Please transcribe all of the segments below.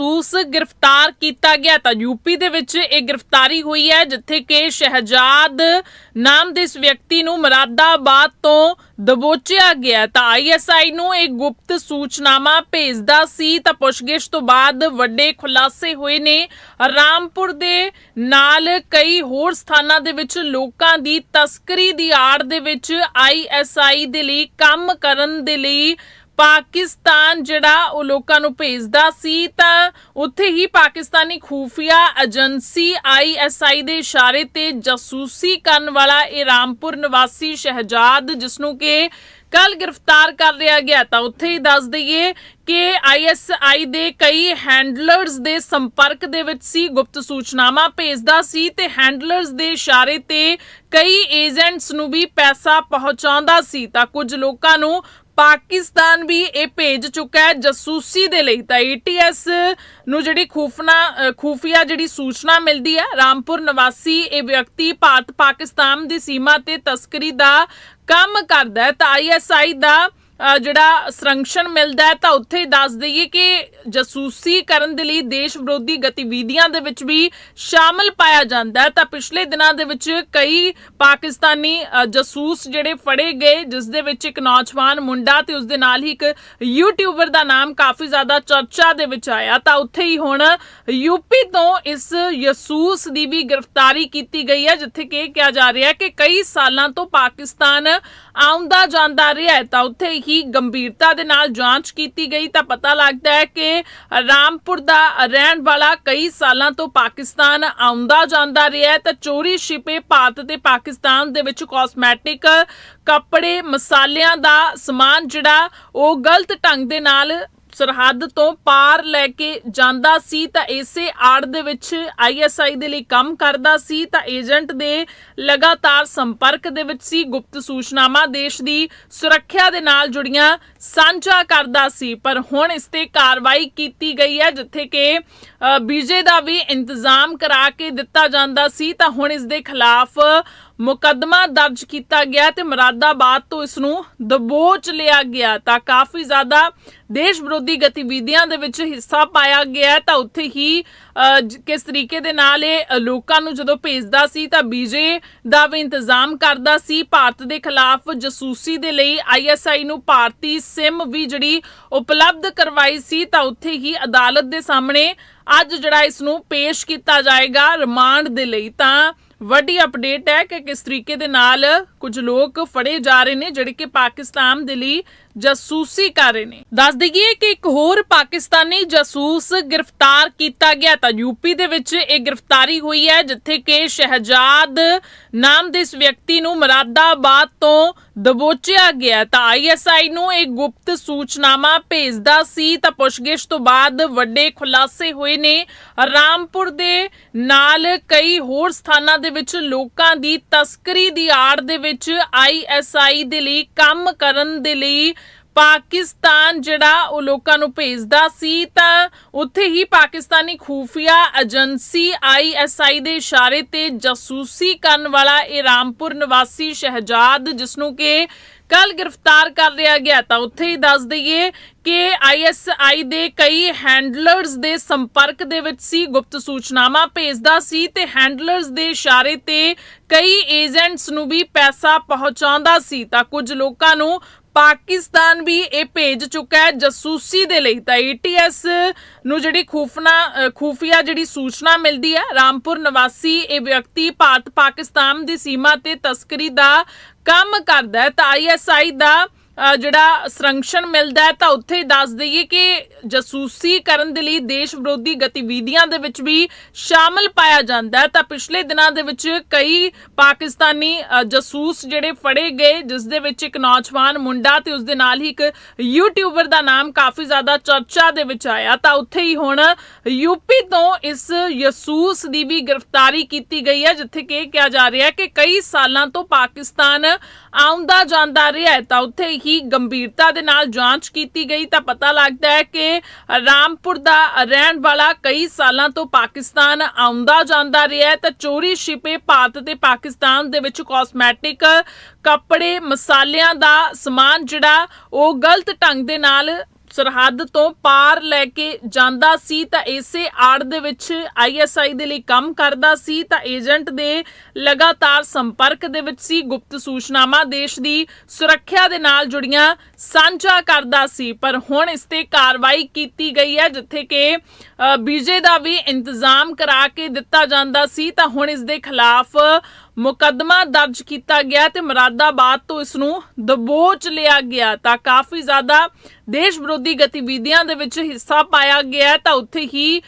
ਉਸ ਗ੍ਰਿਫਤਾਰ ਕੀਤਾ ਗਿਆ ਤਾਂ ਯੂਪੀ ਦੇ ਵਿੱਚ ਇਹ ਗ੍ਰਿਫਤਾਰੀ ਹੋਈ ਹੈ, ਜਿੱਥੇ ਕਿ ਸ਼ਹਿਜਾਦ ਨਾਮ ਦੇ ਇਸ ਵਿਅਕਤੀ ਨੂੰ ਮਰਾਦਾਬਾਦ ਤੋਂ ਦਬੋਚਿਆ ਗਿਆ ਤਾਂ ਆਈਐਸਆਈ ਨੂੰ ਇੱਕ ਗੁਪਤ ਸੂਚਨਾਮਾ ਭੇਜਦਾ ਸੀ ਤਾਂ ਪੁੱਛਗਿੱਛ ਤੋਂ ਬਾਅਦ ਵੱਡੇ ਖੁਲਾਸੇ ਹੋਏ ਨੇ। ਰਾਮਪੁਰ ਦੇ ਨਾਲ ਕਈ ਹੋਰ ਸਥਾਨਾਂ ਦੇ ਵਿੱਚ ਲੋਕਾਂ ਦੀ ਤਸਕਰੀ ਦੀ ਆੜ ਦੇ ਵਿੱਚ ਆਈਐਸਆਈ ਦੇ ਲਈ ਕੰਮ ਕਰਨ ਦੇ ਲਈ ਪਾਕਿਸਤਾਨ ਜਿਹੜਾ ਉਹ ਲੋਕਾਂ ਨੂੰ ਭੇਜਦਾ ਸੀ, ਤਾਂ ਉੱਥੇ ਹੀ ਪਾਕਿਸਤਾਨੀ ਖੂਫੀਆ ਏਜੰਸੀ ਆਈਐਸਆਈ ਦੇ ਇਸ਼ਾਰੇ ਤੇ ਜਾਸੂਸੀ ਕਰਨ ਵਾਲਾ ਇਹ ਰਾਮਪੁਰ ਨਿਵਾਸੀ ਸ਼ਹਿਜਾਦ ਜਿਸ ਨੂੰ ਕਿ ਕੱਲ ਗ੍ਰਿਫਤਾਰ ਕਰ ਲਿਆ ਗਿਆ। ਤਾਂ ਉੱਥੇ ਹੀ ਦੱਸ ਦਈਏ ਕਿ ਆਈਐਸਆਈ ਦੇ ਕਈ ਹੈਂਡਲਰਸ ਦੇ ਸੰਪਰਕ ਦੇ ਵਿੱਚ ਸੀ, ਗੁਪਤ ਸੂਚਨਾਵਾਂ ਭੇਜਦਾ ਸੀ ਤੇ ਹੈਂਡਲਰਸ ਦੇ ਇਸ਼ਾਰੇ ਤੇ ਕਈ ਏਜੰਟਸ ਨੂੰ ਵੀ ਪੈਸਾ ਪਹੁੰਚਾਉਂਦਾ ਸੀ। ਤਾਂ ਕੁਝ ਲੋਕਾਂ ਨੂੰ ਪਾਕਿਸਤਾਨ ਵੀ ਇਹ ਭੇਜ ਚੁੱਕਾ ਹੈ ਜਸੂਸੀ ਦੇ ਲਈ। ਤਾਂ ਏਟੀਐਸ ਨੂੰ ਜਿਹੜੀ ਖੂਫਨਾ ਅ, ਖੂਫੀਆ ਜਿਹੜੀ ਸੂਚਨਾ ਮਿਲਦੀ ਹੈ ਰਾਮਪੁਰ ਨਿਵਾਸੀ ਇਹ ਵਿਅਕਤੀ ਭਾਰਤ ਪਾਕਿਸਤਾਨ ਦੀ ਸੀਮਾ ਤੇ ਤਸਕਰੀ ਦਾ ਕੰਮ ਕਰਦਾ ਹੈ। ਤਾਂ ਆਈਐਸਆਈ ਦਾ ਜਿਹੜਾ ਸੰਰਕਸ਼ਣ ਮਿਲਦਾ ਹੈ ਤਾਂ ਉੱਥੇ ਦੱਸ ਦਈਏ ਕਿ ਜਾਸੂਸੀ ਕਰਨ ਦੇ ਲਈ ਦੇਸ਼ ਵਿਰੋਧੀ ਗਤੀਵਿਧੀਆਂ ਦੇ ਵਿੱਚ ਵੀ ਸ਼ਾਮਲ ਪਾਇਆ ਜਾਂਦਾ ਹੈ। ਤਾਂ ਪਿਛਲੇ ਦਿਨਾਂ ਦੇ ਵਿੱਚ ਕਈ ਪਾਕਿਸਤਾਨੀ ਅ, ਜਾਸੂਸ ਜਿਹੜੇ ਫੜੇ ਗਏ ਜਿਸ ਦੇ ਵਿੱਚ ਇੱਕ ਨੌਜਵਾਨ ਮੁੰਡਾ ਤੇ ਉਸ ਦੇ ਨਾਲ ਹੀ ਇੱਕ ਯੂਟਿਊਬਰ ਦਾ ਨਾਮ ਕਾਫੀ ਜ਼ਿਆਦਾ ਚਰਚਾ ਦੇ ਵਿੱਚ ਆਇਆ। ਤਾਂ ਉੱਥੇ ਹੀ ਹੁਣ ਯੂਪੀ ਤੋਂ ਇਸ ਯਸੂਸ ਦੀ ਵੀ ਗ੍ਰਿਫਤਾਰੀ ਕੀਤੀ ਗਈ ਹੈ ਜਿੱਥੇ ਕਿ ਇਹ ਕਿਹਾ ਜਾ ਰਿਹਾ ਹੈ ਕਿ ਕਈ ਸਾਲਾਂ ਤੋਂ ਪਾਕਿਸਤਾਨ ਆਉਂਦਾ ਜਾਂਦਾ ਰਿਹਾ ਹੈ। ਤਾਂ ਉੱਥੇ ਹੀ ਗੰਭੀਰਤਾ ਦੇ ਨਾਲ ਜਾਂਚ ਕੀਤੀ ਗਈ ਤਾਂ ਪਤਾ ਲੱਗਦਾ ਹੈ ਕਿ ਰਾਮਪੁਰ ਦਾ ਰਹਿਣ ਵਾਲਾ ਕਈ ਸਾਲਾਂ ਤੋਂ ਪਾਕਿਸਤਾਨ ਆਉਂਦਾ ਜਾਂਦਾ ਰਿਹਾ ਤਾਂ ਚੋਰੀ ਛਿਪੇ ਭਾਰਤ ਤੇ ਪਾਕਿਸਤਾਨ ਦੇ ਵਿੱਚ ਕਾਸਮੈਟਿਕ ਕੱਪੜੇ, ਮਸਾਲਿਆਂ ਦਾ ਸਮਾਨ ਜਿਹੜਾ ਉਹ ਗਲਤ ਢੰਗ ਦੇ ਨਾਲ ਸਰਹੱਦ ਤੋਂ ਪਾਰ ਲੈ ਕੇ ਜਾਂਦਾ ਸੀ ਤਾਂ ਇਸੇ ਆੜ ਦੇ ਵਿੱਚ ਆਈਐਸਆਈ ਦੇ ਲਈ ਕੰਮ ਕਰਦਾ ਸੀ ਤਾਂ ਏਜੰਟ ਦੇ ਲਗਾਤਾਰ ਸੰਪਰਕ ਦੇ ਵਿੱਚ ਸੀ। ਗੁਪਤ ਸੂਚਨਾਵਾਂ ਦੇਸ਼ ਦੀ ਸੁਰੱਖਿਆ ਦੇ ਨਾਲ ਜੁੜੀਆਂ ਸਾਂਝਾ ਕਰਦਾ ਸੀ, ਪਰ ਹੁਣ ਇਸ ਤੇ ਕਾਰਵਾਈ ਕੀਤੀ ਗਈ ਹੈ, ਜਿੱਥੇ ਕਿ ਬੀਜੇ ਦਾ ਵੀ ਇੰਤਜ਼ਾਮ ਕਰਾ ਕੇ ਦਿੱਤਾ ਜਾਂਦਾ ਸੀ, ਤਾਂ ਹੁਣ ਇਸ ਦੇ ਖਿਲਾਫ ਮੁਕੱਦਮਾ ਦਰਜ ਕੀਤਾ ਗਿਆ ਤੇ ਮਰਾਦਾਬਾਦ ਤੋਂ ਇਸ ਨੂੰ ਦਬੋਚ ਲਿਆ ਗਿਆ। ਤਾਂ ਕਾਫੀ ਜ਼ਿਆਦਾ ਦੇਸ਼ ਵਿਰੋਧੀ ਗਤੀਵਿਧੀਆਂ ਦੇ ਵਿੱਚ ਹਿੱਸਾ ਪਾਇਆ ਗਿਆ ਤਾਂ ਉੱਥੇ ਹੀ ਕਿਸ ਤਰੀਕੇ ਦੇ ਨਾਲ ਇਹ ਲੋਕਾਂ ਨੂੰ ਜਦੋਂ ਭੇਜਦਾ ਸੀ ਤਾਂ ਬੀਜੇ ਦਾ ਵੀ ਇੰਤਜ਼ਾਮ ਕਰਦਾ ਸੀ। ਭਾਰਤ ਦੇ ਖਿਲਾਫ ਜਸੂਸੀ ਦੇ ਲਈ ਆਈਐਸਆਈ ਨੂੰ ਭਾਰਤੀ ਸਿਮ ਵੀ ਜਿਹੜੀ ਉਪਲਬਧ ਕਰਵਾਈ ਸੀ ਤਾਂ ਉੱਥੇ ਹੀ ਅਦਾਲਤ ਦੇ ਸਾਹਮਣੇ ਅੱਜ ਜਿਹੜਾ ਇਸ ਨੂੰ ਪੇਸ਼ ਕੀਤਾ ਜਾਏਗਾ ਰਿਮਾਂਡ ਦੇ ਲਈ। ਤਾਂ ਵੱਡੀ ਅਪਡੇਟ ਹੈ ਕਿ ਕਿਸ ਤਰੀਕੇ ਦੇ ਨਾਲ ਕੁਝ ਲੋਕ ਫੜੇ ਜਾ ਰਹੇ ਨੇ, ਜਿਹੜੇ ਕਿ ਪਾਕਿਸਤਾਨ ਦੇ ਲਈ ਜਾਸੂਸੀ ਕਰ ਰਹੇ ਨੇ। ਦੱਸ ਦਈਏ ਕਿ ਇੱਕ ਹੋਰ ਪਾਕਿਸਤਾਨੀ ਜਾਸੂਸ ਗ੍ਰਿਫਤਾਰ ਕੀਤਾ ਗਿਆ ਤਾਂ ਯੂਪੀ ਦੇ ਵਿੱਚ ਇਹ ਗ੍ਰਿਫਤਾਰੀ ਹੋਈ ਹੈ, ਜਿੱਥੇ ਕਿ ਸ਼ਹਿਜਾਦ ਨਾਮ ਦੇ ਇਸ ਵਿਅਕਤੀ ਨੂੰ ਮਰਾਦਾਬਾਦ ਤੋਂ ਦਬੋਚਿਆ ਗਿਆ ਤਾਂ ਆਈਐਸਆਈ ਨੂੰ ਇੱਕ ਗੁਪਤ ਸੂਚਨਾਮਾ ਭੇਜਦਾ ਸੀ ਤਾਂ ਪੁੱਛਗਿੱਛ ਤੋਂ ਬਾਅਦ ਵੱਡੇ ਖੁਲਾਸੇ ਹੋਏ ਨੇ। ਰਾਮਪੁਰ ਦੇ ਨਾਲ ਕਈ ਹੋਰ ਸਥਾਨਾਂ ਦੇ ਵਿੱਚ ਲੋਕਾਂ ਦੀ ਤਸਕਰੀ ਦੀ ਆੜ ਦੇ ਵਿੱਚ ਆਈਐਸਆਈ ਦੇ ਲਈ, ਕੰਮ ਕਰਨ ਦੇ ਲਈ ਪਾਕਿਸਤਾਨ ਜਿਹੜਾ ਉਹ ਲੋਕਾਂ ਨੂੰ ਭੇਜਦਾ ਸੀ, ਤਾਂ ਉੱਥੇ ਹੀ ਪਾਕਿਸਤਾਨੀ ਖੂਫੀਆ ਏਜੰਸੀ ਆਈਐਸਆਈ ਦੇ ਇਸ਼ਾਰੇ ਤੇ ਜਾਸੂਸੀ ਕਰਨ ਵਾਲਾ ਇਹ ਰਾਮਪੁਰ ਨਿਵਾਸੀ ਸ਼ਹਿਜਾਦ ਜਿਸ ਨੂੰ ਕਿ ਕੱਲ ਗ੍ਰਿਫਤਾਰ ਕਰ ਲਿਆ ਗਿਆ। ਤਾਂ ਉੱਥੇ ਹੀ ਦੱਸ ਦਈਏ ਕਿ ਆਈਐਸਆਈ ਦੇ ਕਈ ਹੈਂਡਲਰਸ ਦੇ ਸੰਪਰਕ ਦੇ ਵਿੱਚ ਸੀ, ਗੁਪਤ ਸੂਚਨਾਵਾਂ ਭੇਜਦਾ ਸੀ ਤੇ ਹੈਂਡਲਰਸ ਦੇ ਇਸ਼ਾਰੇ ਤੇ ਕਈ ਏਜੰਟਸ ਨੂੰ ਵੀ ਪੈਸਾ ਪਹੁੰਚਾਉਂਦਾ ਸੀ। ਤਾਂ ਕੁਝ ਲੋਕਾਂ ਨੂੰ ਪਾਕਿਸਤਾਨ ਵੀ ਇਹ ਭੇਜ ਚੁੱਕਾ ਹੈ ਜਸੂਸੀ ਦੇ ਲਈ। ਤਾਂ ਏਟੀਐਸ ਨੂੰ ਜਿਹੜੀ ਖੂਫਨਾ ਅ, ਖੂਫੀਆ ਜਿਹੜੀ ਸੂਚਨਾ ਮਿਲਦੀ ਹੈ ਰਾਮਪੁਰ ਨਿਵਾਸੀ ਇਹ ਵਿਅਕਤੀ ਭਾਰਤ ਪਾਕਿਸਤਾਨ ਦੀ ਸੀਮਾ ਤੇ ਤਸਕਰੀ ਦਾ ਕੰਮ ਕਰਦਾ ਹੈ। ਤਾਂ ਆਈਐਸਆਈ ਦਾ ਜਿਹੜਾ ਸੰਰਕਸ਼ਣ ਮਿਲਦਾ ਹੈ, ਤਾਂ ਉੱਥੇ ਦੱਸ ਦਈਏ ਕਿ ਜਸੂਸੀ ਕਰਨ ਦੇ ਲਈ ਦੇਸ਼ ਵਿਰੋਧੀ ਗਤੀਵਿਧੀਆਂ ਦੇ ਵਿੱਚ ਵੀ ਸ਼ਾਮਲ ਪਾਇਆ ਜਾਂਦਾ ਹੈ। ਤਾਂ ਪਿਛਲੇ ਦਿਨਾਂ ਦੇ ਵਿੱਚ ਕਈ ਪਾਕਿਸਤਾਨੀ ਜਸੂਸ ਜਿਹੜੇ ਫੜੇ ਗਏ, ਜਿਸ ਦੇ ਵਿੱਚ ਇੱਕ ਨੌਜਵਾਨ ਮੁੰਡਾ ਤੇ ਉਸ ਦੇ ਨਾਲ ਹੀ ਇੱਕ ਯੂਟਿਊਬਰ ਦਾ ਨਾਮ ਕਾਫੀ ਜ਼ਿਆਦਾ ਚਰਚਾ ਦੇ ਵਿੱਚ ਆਇਆ। ਤਾਂ ਉੱਥੇ ਹੀ ਹੁਣ ਯੂਪੀ ਤੋਂ ਇਸ ਯਸੂਸ ਦੀ ਵੀ ਗ੍ਰਿਫਤਾਰੀ ਕੀਤੀ ਗਈ ਹੈ, ਜਿੱਥੇ ਕਿ ਇਹ ਕਿਹਾ ਜਾ ਰਿਹਾ ਹੈ ਕਿ ਕਈ ਸਾਲਾਂ ਤੋਂ ਪਾਕਿਸਤਾਨ ਆਉਂਦਾ ਜਾਂਦਾ ਰਿਹਾ ਹੈ। ਤਾਂ ਉੱਥੇ ਹੀ ਗੰਭੀਰਤਾ ਦੇ ਨਾਲ ਜਾਂਚ ਕੀਤੀ ਗਈ ਤਾਂ ਪਤਾ ਲੱਗਦਾ ਹੈ ਕਿ ਰਾਮਪੁਰ ਦਾ ਰਹਿਣ ਵਾਲਾ ਕਈ ਸਾਲਾਂ ਤੋਂ ਪਾਕਿਸਤਾਨ ਆਉਂਦਾ ਜਾਂਦਾ ਰਿਹਾ ਤਾਂ ਚੋਰੀ ਛਿਪੇ ਭਾਰਤ ਤੇ ਪਾਕਿਸਤਾਨ ਦੇ ਵਿੱਚ ਕਾਸਮੈਟਿਕ ਕੱਪੜੇ, ਮਸਾਲਿਆਂ ਦਾ ਸਮਾਨ ਜਿਹੜਾ ਉਹ ਗਲਤ ਢੰਗ ਦੇ ਨਾਲ ਸਰਹੱਦ ਤੋਂ ਪਾਰ ਲੈ ਕੇ ਜਾਂਦਾ ਸੀ ਤਾਂ ਇਸੇ ਆੜ ਦੇ ਵਿੱਚ ਆਈਐਸਆਈ ਦੇ ਲਈ ਕੰਮ ਕਰਦਾ ਸੀ ਤਾਂ ਏਜੰਟ ਦੇ ਲਗਾਤਾਰ ਸੰਪਰਕ ਦੇ ਵਿੱਚ ਸੀ, ਗੁਪਤ ਸੂਚਨਾਵਾਂ ਦੇਸ਼ ਦੀ ਸੁਰੱਖਿਆ ਦੇ ਨਾਲ ਜੁੜੀਆਂ, ਸਾਂਝਾ ਕਰਦਾ ਸੀ। ਪਰ ਹੁਣ ਇਸ ਤੇ ਕਾਰਵਾਈ ਕੀਤੀ ਗਈ ਹੈ, ਜਿੱਥੇ ਕਿ ਬੀਜੇ ਦਾ ਵੀ ਇੰਤਜ਼ਾਮ ਕਰਾ ਕੇ ਦਿੱਤਾ ਜਾਂਦਾ ਸੀ, ਤਾਂ ਹੁਣ ਇਸ ਦੇ ਖਿਲਾਫ ਮੁਕੱਦਮਾ ਦਰਜ ਕੀਤਾ ਗਿਆ ਤੇ ਮੁਰਾਦਾਬਾਦ ਤੋਂ ਇਸ ਨੂੰ ਦਬੋਚ ਲਿਆ ਗਿਆ। ਤਾਂ ਕਾਫੀ ਜ਼ਿਆਦਾ ਦੇਸ਼ ਵਿਰੋਧੀ ਗਤੀਵਿਧੀਆਂ ਦੇ ਵਿੱਚ ਹਿੱਸਾ ਪਾਇਆ ਗਿਆ, ਤਾਂ ਉੱਥੇ ਹੀ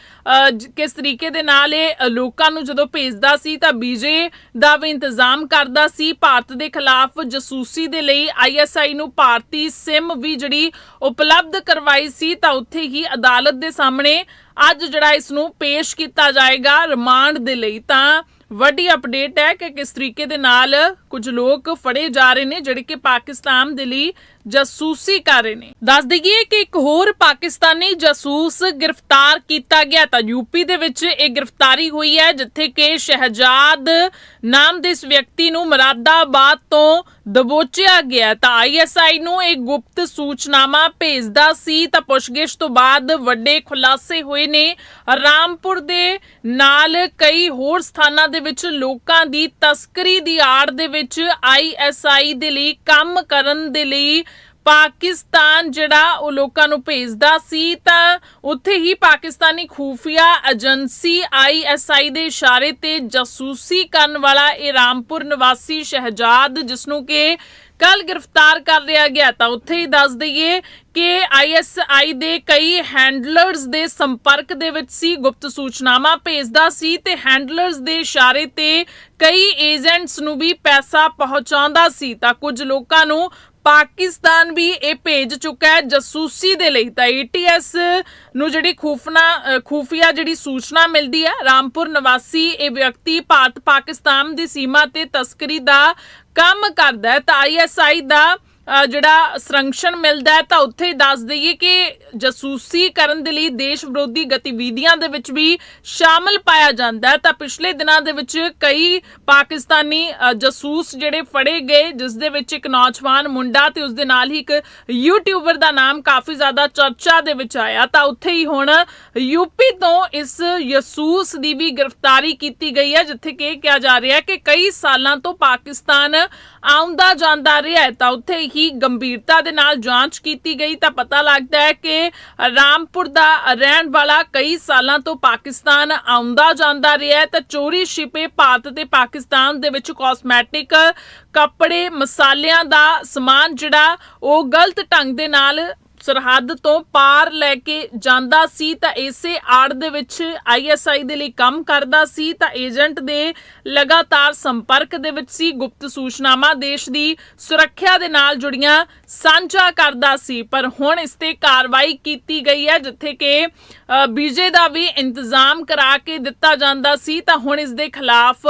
ਕਿਸ ਤਰੀਕੇ ਦੇ ਨਾਲ ਇਹ ਲੋਕਾਂ ਨੂੰ ਜਦੋਂ ਭੇਜਦਾ ਸੀ, ਤਾਂ ਬੀਜੇ ਦਾ ਵੀ ਇੰਤਜ਼ਾਮ ਕਰਦਾ ਸੀ। ਭਾਰਤ ਦੇ ਖਿਲਾਫ ਜਸੂਸੀ ਦੇ ਲਈ ਆਈਐਸਆਈ ਨੂੰ ਭਾਰਤੀ ਸਿਮ ਵੀ ਜਿਹੜੀ ਉਪਲਬਧ ਕਰਵਾਈ ਸੀ, ਤਾਂ ਉੱਥੇ ਹੀ ਅਦਾਲਤ ਦੇ ਸਾਹਮਣੇ ਅੱਜ ਜਿਹੜਾ ਇਸ ਨੂੰ ਪੇਸ਼ ਕੀਤਾ ਜਾਏਗਾ ਰਿਮਾਂਡ ਦੇ ਲਈ, ਤਾਂ ਵੱਡੀ ਅਪਡੇਟ ਹੈ ਕਿ ਕਿਸ ਤਰੀਕੇ ਦੇ ਨਾਲ ਕੁਝ ਲੋਕ ਫੜੇ ਜਾ ਰਹੇ ਨੇ, ਜਿਹੜੇ ਕਿ ਪਾਕਿਸਤਾਨ ਦੇ ਲਈ ਜਾਸੂਸੀ ਕਰ ਰਹੇ ਨੇ। ਦੱਸ ਦਈਏ ਕਿ ਇੱਕ ਹੋਰ ਪਾਕਿਸਤਾਨੀ ਜਾਸੂਸ ਗ੍ਰਿਫਤਾਰ ਕੀਤਾ ਗਿਆ ਤਾਂ ਯੂਪੀ ਦੇ ਵਿੱਚ ਇਹ ਗ੍ਰਿਫਤਾਰੀ ਹੋਈ ਹੈ, ਜਿੱਥੇ ਕਿ ਸ਼ਹਿਜਾਦ ਨਾਮ ਦੇ ਇਸ ਵਿਅਕਤੀ ਨੂੰ ਮੁਰਾਦਾਬਾਦ ਤੋਂ ਦਬੋਚਿਆ ਗਿਆ ਤਾਂ ਆਈਐਸਆਈ ਨੂੰ ਇੱਕ ਗੁਪਤ ਸੂਚਨਾਮਾ ਭੇਜਦਾ ਸੀ ਤਾਂ ਪੁੱਛਗਿੱਛ ਤੋਂ ਬਾਅਦ ਵੱਡੇ ਖੁਲਾਸੇ ਹੋਏ ਨੇ। ਰਾਮਪੁਰ ਦੇ ਨਾਲ ਕਈ ਹੋਰ ਸਥਾਨਾਂ ਦੇ ਵਿੱਚ ਲੋਕਾਂ ਦੀ ਤਸਕਰੀ ਦੀ ਆੜ ਦੇ ਵਿੱਚ ਆਈਐਸਆਈ ਦੇ ਲਈ, ਕੰਮ ਕਰਨ ਦੇ ਲਈ ਪਾਕਿਸਤਾਨ ਜਿਹੜਾ ਉਹ ਲੋਕਾਂ ਨੂੰ ਭੇਜਦਾ ਸੀ, ਤਾਂ ਉੱਥੇ ਹੀ ਪਾਕਿਸਤਾਨੀ ਖੂਫੀਆ ਏਜੰਸੀ ਆਈਐਸਆਈ ਦੇ ਇਸ਼ਾਰੇ ਤੇ ਜਾਸੂਸੀ ਕਰਨ ਵਾਲਾ ਇਹ ਰਾਮਪੁਰ ਨਿਵਾਸੀ ਸ਼ਹਿਜਾਦ ਜਿਸ ਨੂੰ ਕਿ ਕੱਲ ਗ੍ਰਿਫਤਾਰ ਕਰ ਲਿਆ ਗਿਆ। ਤਾਂ ਉੱਥੇ ਹੀ ਦੱਸ ਦਈਏ ਕਿ ਆਈਐਸਆਈ ਦੇ ਕਈ ਹੈਂਡਲਰਸ ਦੇ ਸੰਪਰਕ ਦੇ ਵਿੱਚ ਸੀ, ਗੁਪਤ ਸੂਚਨਾਵਾਂ ਭੇਜਦਾ ਸੀ ਤੇ ਹੈਂਡਲਰਸ ਦੇ ਇਸ਼ਾਰੇ ਤੇ ਕਈ ਏਜੰਟਸ ਨੂੰ ਵੀ ਪੈਸਾ ਪਹੁੰਚਾਉਂਦਾ ਸੀ। ਤਾਂ ਕੁਝ ਲੋਕਾਂ ਨੂੰ ਪਾਕਿਸਤਾਨ ਵੀ ਇਹ ਭੇਜ ਚੁੱਕਾ ਹੈ ਜਾਸੂਸੀ ਦੇ ਲਈ। ਤਾਂ ਏਟੀਐਸ ਨੂੰ ਜਿਹੜੀ ਖੂਫਨਾ ਅ, ਖੂਫੀਆ ਜਿਹੜੀ ਸੂਚਨਾ ਮਿਲਦੀ ਹੈ ਰਾਮਪੁਰ ਨਿਵਾਸੀ ਇਹ ਵਿਅਕਤੀ ਭਾਰਤ ਪਾਕਿਸਤਾਨ ਦੀ ਸੀਮਾ ਤੇ ਤਸਕਰੀ ਦਾ ਕੰਮ ਕਰਦਾ ਹੈ। ਤਾਂ ਆਈਐਸਆਈ ਦਾ ਜਿਹੜਾ ਸੰਰਕਸ਼ਣ ਮਿਲਦਾ ਹੈ ਤਾਂ ਉੱਥੇ ਹੀ ਦੱਸ ਦਈਏ ਕਿ ਜਸੂਸੀ ਕਰਨ ਦੇ ਲਈ ਦੇਸ਼ ਵਿਰੋਧੀ ਗਤੀਵਿਧੀਆਂ ਦੇ ਵਿੱਚ ਵੀ ਸ਼ਾਮਲ ਪਾਇਆ ਜਾਂਦਾ ਹੈ। ਤਾਂ ਪਿਛਲੇ ਦਿਨਾਂ ਦੇ ਵਿੱਚ ਕਈ ਪਾਕਿਸਤਾਨੀ ਜਸੂਸ ਜਿਹੜੇ ਫੜੇ ਗਏ, ਜਿਸ ਦੇ ਵਿੱਚ ਇੱਕ ਨੌਜਵਾਨ ਮੁੰਡਾ ਤੇ ਉਸ ਦੇ ਨਾਲ ਹੀ ਇੱਕ ਯੂਟਿਊਬਰ ਦਾ ਨਾਮ ਕਾਫੀ ਜ਼ਿਆਦਾ ਚਰਚਾ ਦੇ ਵਿੱਚ ਆਇਆ। ਤਾਂ ਉੱਥੇ ਹੀ ਹੁਣ ਯੂਪੀ ਤੋਂ ਇਸ ਯਸੂਸ ਦੀ ਵੀ ਗ੍ਰਿਫਤਾਰੀ ਕੀਤੀ ਗਈ ਹੈ, ਜਿੱਥੇ ਕਿ ਇਹ ਕਿਹਾ ਜਾ ਰਿਹਾ ਹੈ ਕਿ ਕਈ ਸਾਲਾਂ ਤੋਂ ਪਾਕਿਸਤਾਨ ਆਉਂਦਾ ਜਾਂਦਾ ਰਿਹਾ ਹੈ। ਤਾਂ ਉੱਥੇ ਹੀ ਗੰਭੀਰਤਾ ਦੇ ਨਾਲ ਜਾਂਚ ਕੀਤੀ ਗਈ ਤਾਂ ਪਤਾ ਲੱਗਦਾ ਹੈ ਕਿ ਰਾਮਪੁਰ ਦਾ ਰਹਿਣ ਵਾਲਾ ਕਈ ਸਾਲਾਂ ਤੋਂ ਪਾਕਿਸਤਾਨ ਆਉਂਦਾ ਜਾਂਦਾ ਰਿਹਾ ਹੈ। ਤਾਂ ਚੋਰੀ ਛਿਪੇ ਭਾਰਤ ਤੇ ਪਾਕਿਸਤਾਨ ਦੇ ਵਿੱਚ ਕਾਸਮੈਟਿਕ ਕੱਪੜੇ, ਮਸਾਲਿਆਂ ਦਾ ਸਮਾਨ ਜਿਹੜਾ ਉਹ ਗਲਤ ਢੰਗ ਦੇ ਨਾਲ ਸਰਹੱਦ ਤੋਂ ਪਾਰ ਲੈ ਕੇ ਜਾਂਦਾ ਸੀ ਤਾਂ ਇਸੇ ਆੜ ਦੇ ਵਿੱਚ ਆਈਐਸਆਈ ਦੇ ਲਈ ਕੰਮ ਕਰਦਾ ਸੀ ਤਾਂ ਏਜੰਟ ਦੇ ਲਗਾਤਾਰ ਸੰਪਰਕ ਦੇ ਵਿੱਚ ਸੀ, ਗੁਪਤ ਸੂਚਨਾਵਾਂ ਦੇਸ਼ ਦੀ ਸੁਰੱਖਿਆ ਦੇ ਨਾਲ ਜੁੜੀਆਂ ਸਾਂਝਾ ਕਰਦਾ ਸੀ। ਪਰ ਹੁਣ ਇਸ ਤੇ ਕਾਰਵਾਈ ਕੀਤੀ ਗਈ ਹੈ, ਜਿੱਥੇ ਕਿ ਬੀਜੇ ਦਾ ਵੀ ਇੰਤਜ਼ਾਮ ਕਰਾ ਕੇ ਦਿੱਤਾ ਜਾਂਦਾ ਸੀ ਤਾਂ ਹੁਣ ਇਸ ਦੇ ਖਿਲਾਫ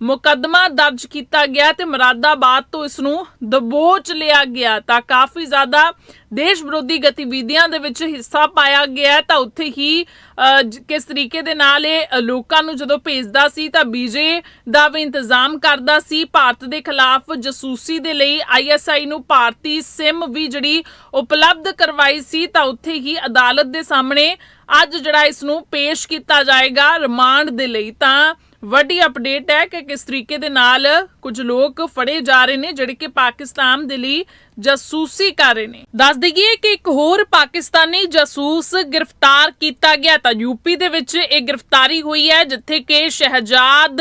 ਮੁਕੱਦਮਾ ਦਰਜ ਕੀਤਾ ਗਿਆ ਤੇ ਮੁਰਾਦਾਬਾਦ ਤੋਂ ਇਸ ਨੂੰ ਦਬੋਚ ਲਿਆ ਗਿਆ। ਤਾਂ ਕਾਫੀ ਜ਼ਿਆਦਾ ਦੇਸ਼ ਵਿਰੋਧੀ ਗਤੀਵਿਧੀਆਂ ਦੇ ਵਿੱਚ ਹਿੱਸਾ ਪਾਇਆ ਗਿਆ ਤਾਂ ਉੱਥੇ ਹੀ ਕਿਸ ਤਰੀਕੇ ਦੇ ਨਾਲ ਇਹ ਲੋਕਾਂ ਨੂੰ ਜਦੋਂ ਭੇਜਦਾ ਸੀ ਤਾਂ ਬੀਜੇ ਦਾ ਵੀ ਇੰਤਜ਼ਾਮ ਕਰਦਾ ਸੀ। ਭਾਰਤ ਦੇ ਖਿਲਾਫ ਜਸੂਸੀ ਦੇ ਲਈ ਆਈਐਸਆਈ ਨੂੰ ਭਾਰਤੀ ਸਿਮ ਵੀ ਜਿਹੜੀ ਉਪਲਬਧ ਕਰਵਾਈ ਸੀ, ਤਾਂ ਉੱਥੇ ਹੀ ਅਦਾਲਤ ਦੇ ਸਾਹਮਣੇ ਅੱਜ ਜਿਹੜਾ ਇਸ ਨੂੰ ਪੇਸ਼ ਕੀਤਾ ਜਾਏਗਾ ਰਿਮਾਂਡ ਦੇ ਲਈ। ਤਾਂ ਵੱਡੀ ਅਪਡੇਟ ਹੈ ਕਿ ਕਿਸ ਤਰੀਕੇ ਦੇ ਨਾਲ ਕੁਝ ਲੋਕ ਫੜੇ ਜਾ ਰਹੇ ਨੇ, ਜਿਹੜੇ ਕਿ ਪਾਕਿਸਤਾਨ ਦੇ ਲਈ ਜਾਸੂਸੀ ਕਰ ਰਹੇ ਨੇ। ਦੱਸ ਦਈਏ ਕਿ ਇੱਕ ਹੋਰ ਪਾਕਿਸਤਾਨੀ ਜਾਸੂਸ ਗ੍ਰਿਫਤਾਰ ਕੀਤਾ ਗਿਆ ਤਾਂ ਯੂਪੀ ਦੇ ਵਿੱਚ ਇਹ ਗ੍ਰਿਫਤਾਰੀ ਹੋਈ ਹੈ, ਜਿੱਥੇ ਕਿ ਸ਼ਹਿਜਾਦ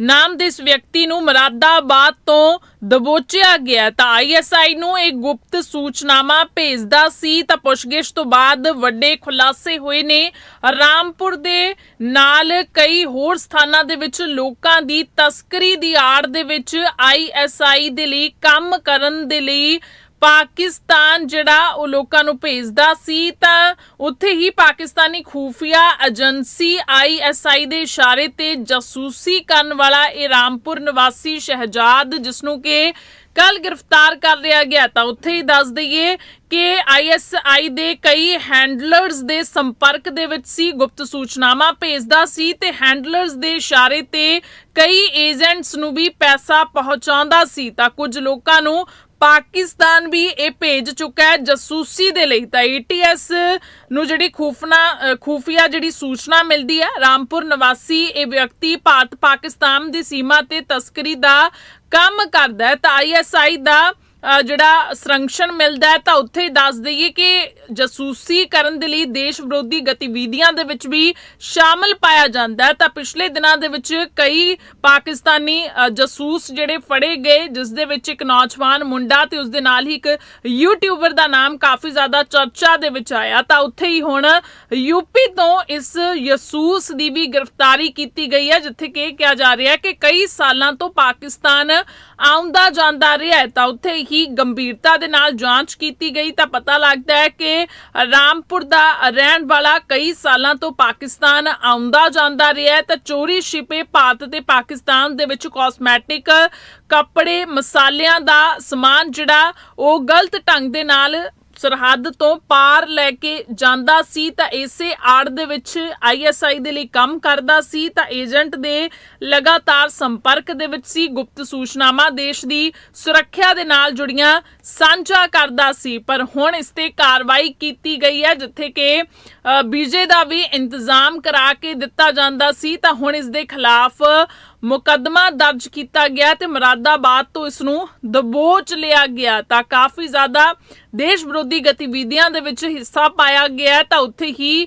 ਨਾਮ ਦੇ ਇਸ ਵਿਅਕਤੀ ਨੂੰ ਮੁਰਾਦਾਬਾਦ ਤੋਂ ਦਬੋਚਿਆ ਗਿਆ। ਤਾਂ ਆਈਐਸਆਈ ਨੂੰ ਇੱਕ ਗੁਪਤ ਸੂਚਨਾਵਾਂ ਭੇਜਦਾ ਸੀ, ਤਾਂ ਪੁੱਛਗਿੱਛ ਤੋਂ ਬਾਅਦ ਵੱਡੇ ਖੁਲਾਸੇ ਹੋਏ ਨੇ। ਰਾਮਪੁਰ ਦੇ ਨਾਲ ਕਈ ਹੋਰ ਸਥਾਨਾਂ ਦੇ ਵਿੱਚ ਲੋਕਾਂ ਦੀ ਤਸਕਰੀ ਦੀ ਆੜ ਦੇ ਵਿੱਚ ਆਈਐਸਆਈ ਦੇ ਲਈ ਕੰਮ ਕਰਨ ਦੇ ਲਈ ਪਾਕਿਸਤਾਨ ਜਿਹੜਾ ਉਹ ਲੋਕਾਂ ਨੂੰ ਭੇਜਦਾ ਸੀ, ਤਾਂ ਉੱਥੇ ਹੀ ਪਾਕਿਸਤਾਨੀ ਖੂਫੀਆ ਏਜੰਸੀ ਆਈਐਸਆਈ ਦੇ ਇਸ਼ਾਰੇ ਤੇ ਜਾਸੂਸੀ ਕਰਨ ਵਾਲਾ ਇਹ ਰਾਮਪੁਰ ਨਿਵਾਸੀ ਸ਼ਹਿਜਾਦ ਜਿਸ ਨੂੰ ਕਿ ਕੱਲ ਗ੍ਰਿਫਤਾਰ ਕਰ ਲਿਆ ਗਿਆ। ਤਾਂ ਉੱਥੇ ਹੀ ਦੱਸ ਦਈਏ ਕਿ ਆਈਐਸਆਈ ਦੇ ਕਈ ਹੈਂਡਲਰਸ ਦੇ ਸੰਪਰਕ ਦੇ ਵਿੱਚ ਸੀ ਗੁਪਤ ਸੂਚਨਾਵਾਂ ਭੇਜਦਾ ਸੀ ਤੇ ਹੈਂਡਲਰਸ ਦੇ ਇਸ਼ਾਰੇ ਤੇ ਕਈ ਏਜੰਟਸ ਨੂੰ ਵੀ ਪੈਸਾ ਪਹੁੰਚਾਉਂਦਾ ਸੀ। ਤਾਂ ਕੁਝ ਲੋਕਾਂ ਨੂੰ ਪਾਕਿਸਤਾਨ ਵੀ ਇਹ ਭੇਜ ਚੁੱਕਾ ਹੈ ਜਸੂਸੀ ਦੇ ਲਈ। ਤਾਂ ਏਟੀਐਸ ਨੂੰ ਜਿਹੜੀ ਖੂਫਨਾ ਅ, ਖੂਫੀਆ ਜਿਹੜੀ ਸੂਚਨਾ ਮਿਲਦੀ ਹੈ ਰਾਮਪੁਰ ਨਿਵਾਸੀ ਇਹ ਵਿਅਕਤੀ ਭਾਰਤ ਪਾਕਿਸਤਾਨ ਦੀ ਸੀਮਾ ਤੇ ਤਸਕਰੀ ਦਾ ਕੰਮ ਕਰਦਾ ਹੈ। ਤਾਂ ਆਈਐਸਆਈ ਦਾ ਜਿਹੜਾ ਸੰਰਕਸ਼ਣ ਮਿਲਦਾ ਹੈ ਤਾਂ ਉੱਥੇ ਹੀ ਦੱਸ ਦਈਏ ਕਿ ਜਸੂਸੀ ਕਰਨ ਦੇ ਲਈ ਦੇਸ਼ ਵਿਰੋਧੀ ਗਤੀਵਿਧੀਆਂ ਦੇ ਵਿੱਚ ਵੀ ਸ਼ਾਮਲ ਪਾਇਆ ਜਾਂਦਾ ਹੈ। ਤਾਂ ਪਿਛਲੇ ਦਿਨਾਂ ਦੇ ਵਿੱਚ ਕਈ ਪਾਕਿਸਤਾਨੀ ਅ, ਜਸੂਸ ਜਿਹੜੇ ਫੜੇ ਗਏ ਜਿਸ ਦੇ ਵਿੱਚ ਇੱਕ ਨੌਜਵਾਨ ਮੁੰਡਾ ਤੇ ਉਸ ਦੇ ਨਾਲ ਹੀ ਇੱਕ ਯੂਟਿਊਬਰ ਦਾ ਨਾਮ ਕਾਫੀ ਜ਼ਿਆਦਾ ਚਰਚਾ ਦੇ ਵਿੱਚ ਆਇਆ। ਤਾਂ ਉੱਥੇ ਹੀ ਹੁਣ ਯੂਪੀ ਤੋਂ ਇਸ ਯਸੂਸ ਦੀ ਵੀ ਗ੍ਰਿਫਤਾਰੀ ਕੀਤੀ ਗਈ ਹੈ ਜਿੱਥੇ ਕਿ ਇਹ ਕਿਹਾ ਜਾ ਰਿਹਾ ਹੈ ਕਿ ਕਈ ਸਾਲਾਂ ਤੋਂ ਪਾਕਿਸਤਾਨ ਆਉਂਦਾ ਜਾਂਦਾ ਰਿਹਾ ਤਾਂ ਉੱਥੇ ਹੀ ਗੰਭੀਰਤਾ ਦੇ ਨਾਲ ਜਾਂਚ ਕੀਤੀ ਗਈ ਤਾਂ ਪਤਾ ਲੱਗਦਾ ਹੈ ਕਿ ਰਾਮਪੁਰ ਦਾ ਰਹਿਣ ਵਾਲਾ ਕਈ ਸਾਲਾਂ ਤੋਂ ਪਾਕਿਸਤਾਨ ਆਉਂਦਾ ਜਾਂਦਾ ਰਿਹਾ ਹੈ ਤਾਂ ਚੋਰੀ ਛਿਪੇ ਭਾਰਤ ਤੇ ਪਾਕਿਸਤਾਨ ਦੇ ਵਿੱਚ ਕਾਸਮੈਟਿਕ ਕੱਪੜੇ, ਮਸਾਲਿਆਂ ਦਾ ਸਮਾਨ ਜਿਹੜਾ ਉਹ ਗਲਤ ਢੰਗ ਦੇ ਨਾਲ ਸਰਹੱਦ ਤੋਂ ਪਾਰ ਲੈ ਕੇ ਜਾਂਦਾ ਸੀ ਤਾਂ ਇਸੇ ਆੜ ਦੇ ਵਿੱਚ ਆਈਐਸਆਈ ਦੇ ਲਈ ਕੰਮ ਕਰਦਾ ਸੀ ਤਾਂ ਏਜੰਟ ਦੇ ਲਗਾਤਾਰ ਸੰਪਰਕ ਦੇ ਵਿੱਚ ਸੀ, ਗੁਪਤ ਸੂਚਨਾਵਾਂ ਦੇਸ਼ ਦੀ ਸੁਰੱਖਿਆ ਦੇ ਨਾਲ ਜੁੜੀਆਂ ਸਾਂਝਾ ਕਰਦਾ ਸੀ। ਪਰ ਹੁਣ ਇਸ ਤੇ ਕਾਰਵਾਈ ਕੀਤੀ ਗਈ ਹੈ, ਜਿੱਥੇ ਕਿ ਬੀਜੇ ਦਾ ਵੀ ਇੰਤਜ਼ਾਮ ਕਰਾ ਕੇ ਦਿੱਤਾ ਜਾਂਦਾ ਸੀ ਤਾਂ ਹੁਣ ਇਸ ਦੇ ਖਿਲਾਫ ਮੁਕੱਦਮਾ ਦਰਜ ਕੀਤਾ ਗਿਆ ਤੇ ਮੁਰਾਦਾਬਾਦ ਤੋਂ ਇਸ ਨੂੰ ਦਬੋਚ ਲਿਆ ਗਿਆ ਤਾਂ ਕਾਫੀ ਜ਼ਿਆਦਾ ਦੇਸ਼ ਵਿਰੋਧੀ ਗਤੀਵਿਧੀਆਂ ਦੇ ਵਿੱਚ ਹਿੱਸਾ ਪਾਇਆ ਗਿਆ ਤਾਂ ਉੱਥੇ ਹੀ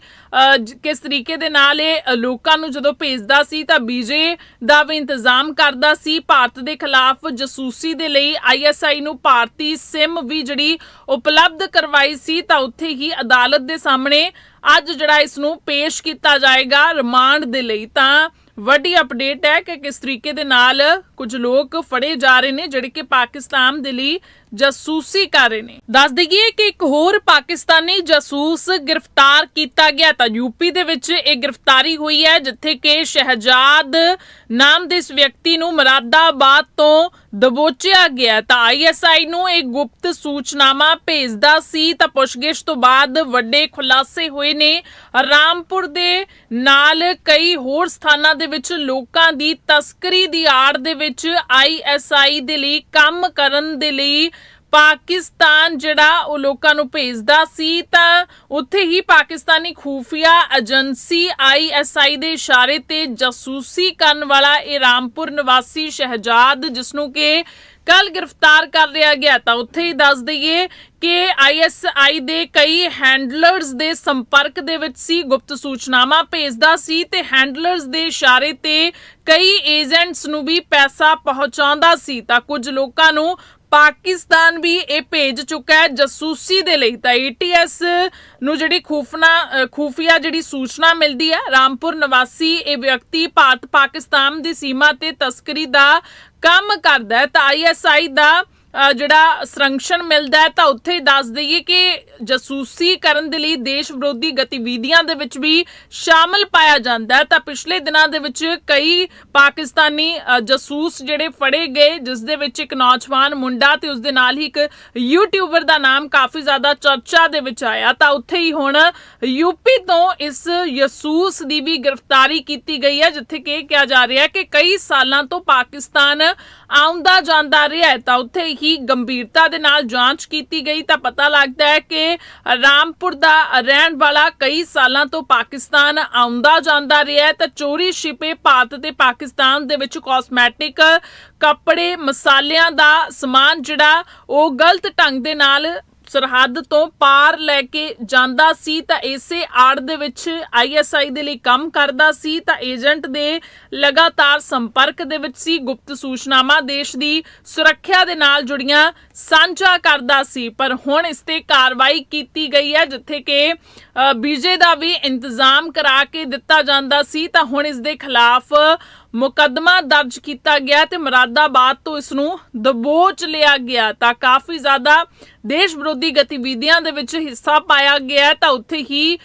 ਕਿਸ ਤਰੀਕੇ ਦੇ ਨਾਲ ਇਹ ਲੋਕਾਂ ਨੂੰ ਜਦੋਂ ਭੇਜਦਾ ਸੀ ਤਾਂ ਬੀਜੇ ਦਾ ਵੀ ਇੰਤਜ਼ਾਮ ਕਰਦਾ ਸੀ। ਭਾਰਤ ਦੇ ਖਿਲਾਫ ਜਸੂਸੀ ਦੇ ਲਈ ਆਈਐਸਆਈ ਨੂੰ ਭਾਰਤੀ ਸਿਮ ਵੀ ਜਿਹੜੀ ਉਪਲਬਧ ਕਰਵਾਈ ਸੀ ਤਾਂ ਉੱਥੇ ਹੀ ਅਦਾਲਤ ਦੇ ਸਾਹਮਣੇ ਅੱਜ ਜਿਹੜਾ ਇਸ ਨੂੰ ਪੇਸ਼ ਕੀਤਾ ਜਾਏਗਾ ਰਿਮਾਂਡ ਦੇ ਲਈ। ਤਾਂ ਵੱਡੀ ਅਪਡੇਟ ਹੈ ਕਿ ਕਿਸ ਤਰੀਕੇ ਦੇ ਨਾਲ ਕੁਝ ਲੋਕ ਫੜੇ ਜਾ ਰਹੇ ਨੇ, ਜਿਹੜੇ ਕਿ ਪਾਕਿਸਤਾਨ ਦੇ ਲਈ ਜਾਸੂਸੀ ਕਰ ਰਹੇ ਨੇ। ਦੱਸ ਦਈਏ ਕਿ ਇੱਕ ਹੋਰ ਪਾਕਿਸਤਾਨੀ ਜਾਸੂਸ ਗ੍ਰਿਫਤਾਰ ਕੀਤਾ ਗਿਆ ਤਾਂ ਯੂਪੀ ਦੇ ਵਿੱਚ ਇਹ ਗ੍ਰਿਫਤਾਰੀ ਹੋਈ ਹੈ, ਜਿੱਥੇ ਕਿ ਸ਼ਹਿਜਾਦ ਨਾਮ ਦੇ ਇਸ ਵਿਅਕਤੀ ਨੂੰ ਮਰਾਦਾਬਾਦ ਤੋਂ ਦਬੋਚਿਆ ਗਿਆ ਤਾਂ ਆਈਐਸਆਈ ਨੂੰ ਇੱਕ ਗੁਪਤ ਸੂਚਨਾਵਾਂ ਭੇਜਦਾ ਸੀ ਤਾਂ ਪੁੱਛਗਿੱਛ ਤੋਂ ਬਾਅਦ ਵੱਡੇ ਖੁਲਾਸੇ ਹੋਏ ਨੇ। ਰਾਮਪੁਰ ਦੇ ਨਾਲ ਕਈ ਹੋਰ ਸਥਾਨਾਂ ਦੇ ਵਿੱਚ ਲੋਕਾਂ ਦੀ ਤਸਕਰੀ ਦੀ ਆੜ ਦੇ ਵਿੱਚ ਆਈਐਸਆਈ ਦੇ ਲਈ ਕੰਮ ਕਰਨ ਦੇ ਲਈ ਪਾਕਿਸਤਾਨ ਜਿਹੜਾ ਉਹ ਲੋਕਾਂ ਨੂੰ ਭੇਜਦਾ ਸੀ, ਤਾਂ ਉੱਥੇ ਹੀ ਪਾਕਿਸਤਾਨੀ ਖੂਫੀਆ ਏਜੰਸੀ ਆਈਐਸਆਈ ਦੇ ਇਸ਼ਾਰੇ ਤੇ ਜਾਸੂਸੀ ਕਰਨ ਵਾਲਾ ਇਹ ਰਾਮਪੁਰ ਨਿਵਾਸੀ ਸ਼ਹਿਜਾਦ ਜਿਸ ਨੂੰ ਕਿ ਕੱਲ ਗ੍ਰਿਫਤਾਰ ਕਰ ਲਿਆ ਗਿਆ। ਤਾਂ ਉੱਥੇ ਹੀ ਦੱਸ ਦਈਏ ਕਿ ਆਈਐਸਆਈ ਦੇ ਕਈ ਹੈਂਡਲਰਸ ਦੇ ਸੰਪਰਕ ਦੇ ਵਿੱਚ ਸੀ, ਗੁਪਤ ਸੂਚਨਾਵਾਂ ਭੇਜਦਾ ਸੀ ਤੇ ਹੈਂਡਲਰਸ ਦੇ ਇਸ਼ਾਰੇ ਤੇ ਕਈ ਏਜੰਟਸ ਨੂੰ ਵੀ ਪੈਸਾ ਪਹੁੰਚਾਉਂਦਾ ਸੀ। ਤਾਂ ਕੁਝ ਲੋਕਾਂ ਨੂੰ ਪਾਕਿਸਤਾਨ ਵੀ ਇਹ ਭੇਜ ਚੁੱਕਾ ਹੈ ਜਸੂਸੀ ਦੇ ਲਈ। ਤਾਂ ਏਟੀਐਸ ਨੂੰ ਜਿਹੜੀ ਖੂਫਨਾ ਅ, ਖੂਫੀਆ ਜਿਹੜੀ ਸੂਚਨਾ ਮਿਲਦੀ ਹੈ ਰਾਮਪੁਰ ਨਿਵਾਸੀ ਇਹ ਵਿਅਕਤੀ ਭਾਰਤ ਪਾਕਿਸਤਾਨ ਦੀ ਸੀਮਾ ਤੇ ਤਸਕਰੀ ਦਾ ਕੰਮ ਕਰਦਾ ਹੈ। ਤਾਂ ਆਈਐਸਆਈ ਦਾ ਜਿਹੜਾ ਸੰਰਕਸ਼ਣ ਮਿਲਦਾ ਹੈ ਤਾਂ ਉੱਥੇ ਹੀ ਦੱਸ ਦਈਏ ਕਿ ਜਾਸੂਸੀ ਕਰਨ ਦੇ ਲਈ ਦੇਸ਼ ਵਿਰੋਧੀ ਗਤੀਵਿਧੀਆਂ ਦੇ ਵਿੱਚ ਵੀ ਸ਼ਾਮਲ ਪਾਇਆ ਜਾਂਦਾ ਹੈ। ਤਾਂ ਪਿਛਲੇ ਦਿਨਾਂ ਦੇ ਵਿੱਚ ਕਈ ਪਾਕਿਸਤਾਨੀ ਅ, ਜਾਸੂਸ ਜਿਹੜੇ ਫੜੇ ਗਏ ਜਿਸ ਦੇ ਵਿੱਚ ਇੱਕ ਨੌਜਵਾਨ ਮੁੰਡਾ ਤੇ ਉਸ ਦੇ ਨਾਲ ਹੀ ਇੱਕ ਯੂਟਿਊਬਰ ਦਾ ਨਾਮ ਕਾਫੀ ਜ਼ਿਆਦਾ ਚਰਚਾ ਦੇ ਵਿੱਚ ਆਇਆ। ਤਾਂ ਉੱਥੇ ਹੀ ਹੁਣ ਯੂਪੀ ਤੋਂ ਇਸ ਯਸੂਸ ਦੀ ਵੀ ਗ੍ਰਿਫਤਾਰੀ ਕੀਤੀ ਗਈ ਹੈ ਜਿੱਥੇ ਕਿ ਇਹ ਕਿਹਾ ਜਾ ਰਿਹਾ ਹੈ ਕਿ ਕਈ ਸਾਲਾਂ ਤੋਂ ਪਾਕਿਸਤਾਨ ਆਉਂਦਾ ਜਾਂਦਾ ਰਿਹਾ ਹੈ। ਤਾਂ ਉੱਥੇ ਹੀ ਗੰਭੀਰਤਾ ਦੇ ਨਾਲ ਜਾਂਚ ਕੀਤੀ ਗਈ ਤਾਂ ਪਤਾ ਲੱਗਦਾ ਹੈ ਕਿ ਰਾਮਪੁਰ ਦਾ ਰਹਿਣ ਵਾਲਾ ਕਈ ਸਾਲਾਂ ਤੋਂ ਪਾਕਿਸਤਾਨ ਆਉਂਦਾ ਜਾਂਦਾ ਰਿਹਾ ਹੈ। ਤਾਂ ਚੋਰੀ ਛਿਪੇ ਭਾਰਤ ਤੇ ਪਾਕਿਸਤਾਨ ਦੇ ਵਿੱਚ ਕਾਸਮੈਟਿਕ ਕੱਪੜੇ, ਮਸਾਲਿਆਂ ਦਾ ਸਮਾਨ ਜਿਹੜਾ ਉਹ ਗਲਤ ਢੰਗ ਦੇ ਨਾਲ ਸਰਹੱਦ ਤੋਂ ਪਾਰ ਲੈ ਕੇ ਜਾਂਦਾ ਸੀ ਤਾਂ ਇਸੇ ਆੜ ਦੇ ਵਿੱਚ ਆਈਐਸਆਈ ਦੇ ਲਈ ਕੰਮ ਕਰਦਾ ਸੀ ਤਾਂ ਏਜੰਟ ਦੇ ਲਗਾਤਾਰ ਸੰਪਰਕ ਦੇ ਵਿੱਚ ਸੀ, ਗੁਪਤ ਸੂਚਨਾਵਾਂ ਦੇਸ਼ ਦੀ ਸੁਰੱਖਿਆ ਦੇ ਨਾਲ ਜੁੜੀਆਂ ਸਾਂਝਾ ਕਰਦਾ ਸੀ। ਪਰ ਹੁਣ ਇਸ ਤੇ ਕਾਰਵਾਈ ਕੀਤੀ ਗਈ ਹੈ, ਜਿੱਥੇ ਕਿ ਬੀਜੇ ਦਾ ਵੀ ਇੰਤਜ਼ਾਮ ਕਰਾ ਕੇ ਦਿੱਤਾ ਜਾਂਦਾ ਸੀ, ਤਾਂ ਹੁਣ ਇਸ ਦੇ ਖਿਲਾਫ ਮੁਕੱਦਮਾ ਦਰਜ ਕੀਤਾ ਗਿਆ ਤੇ ਮੁਰਾਦਾਬਾਦ ਤੋਂ ਇਸ ਨੂੰ ਦਬੋਚ ਲਿਆ ਗਿਆ। ਤਾਂ ਕਾਫੀ ਜ਼ਿਆਦਾ ਦੇਸ਼ ਵਿਰੋਧੀ ਗਤੀਵਿਧੀਆਂ ਦੇ ਵਿੱਚ ਹਿੱਸਾ ਪਾਇਆ ਗਿਆ ਤਾਂ ਉੱਥੇ ਹੀ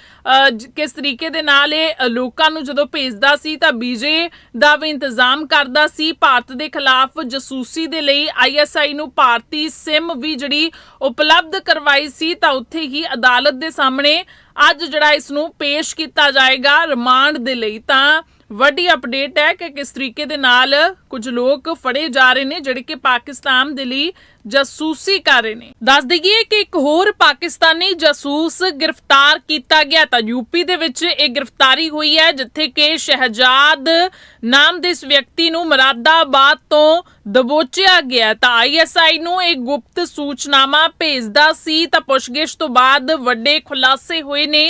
ਕਿਸ ਤਰੀਕੇ ਦੇ ਨਾਲ ਇਹ ਲੋਕਾਂ ਨੂੰ ਜਦੋਂ ਭੇਜਦਾ ਸੀ, ਤਾਂ ਬੀਜੇ ਦਾ ਵੀ ਇੰਤਜ਼ਾਮ ਕਰਦਾ ਸੀ। ਭਾਰਤ ਦੇ ਖਿਲਾਫ ਜਸੂਸੀ ਦੇ ਲਈ ਆਈਐਸਆਈ ਨੂੰ ਭਾਰਤੀ ਸਿਮ ਵੀ ਜਿਹੜੀ ਉਪਲਬਧ ਕਰਵਾਈ ਸੀ, ਤਾਂ ਉੱਥੇ ਹੀ ਅਦਾਲਤ ਦੇ ਸਾਹਮਣੇ ਅੱਜ ਜਿਹੜਾ ਇਸ ਨੂੰ ਪੇਸ਼ ਕੀਤਾ ਜਾਏਗਾ ਰਿਮਾਂਡ ਦੇ ਲਈ, ਤਾਂ ਵੱਡੀ ਅਪਡੇਟ ਹੈ ਕਿ ਕਿਸ ਤਰੀਕੇ ਦੇ ਨਾਲ ਕੁਝ ਲੋਕ ਫੜੇ ਜਾ ਰਹੇ ਨੇ, ਜਿਹੜੇ ਕਿ ਪਾਕਿਸਤਾਨ ਦੇ ਲਈ ਜਾਸੂਸੀ ਕਰ ਰਹੇ ਨੇ। ਦੱਸ ਦਈਏ ਕਿ ਇੱਕ ਹੋਰ ਪਾਕਿਸਤਾਨੀ ਜਾਸੂਸ ਗ੍ਰਿਫਤਾਰ ਕੀਤਾ ਗਿਆ ਤਾਂ ਯੂਪੀ ਦੇ ਵਿੱਚ ਇਹ ਗ੍ਰਿਫਤਾਰੀ ਹੋਈ ਹੈ, ਜਿੱਥੇ ਕਿ ਸ਼ਹਿਜਾਦ ਨਾਮ ਦੇ ਇਸ ਵਿਅਕਤੀ ਨੂੰ ਮਰਾਦਾਬਾਦ ਤੋਂ ਦਬੋਚਿਆ ਗਿਆ ਤਾਂ ਆਈਐਸਆਈ ਨੂੰ ਇੱਕ ਗੁਪਤ ਸੂਚਨਾਮਾ ਭੇਜਦਾ ਸੀ ਤਾਂ ਪੁੱਛਗਿੱਛ ਤੋਂ ਬਾਅਦ ਵੱਡੇ ਖੁਲਾਸੇ ਹੋਏ ਨੇ।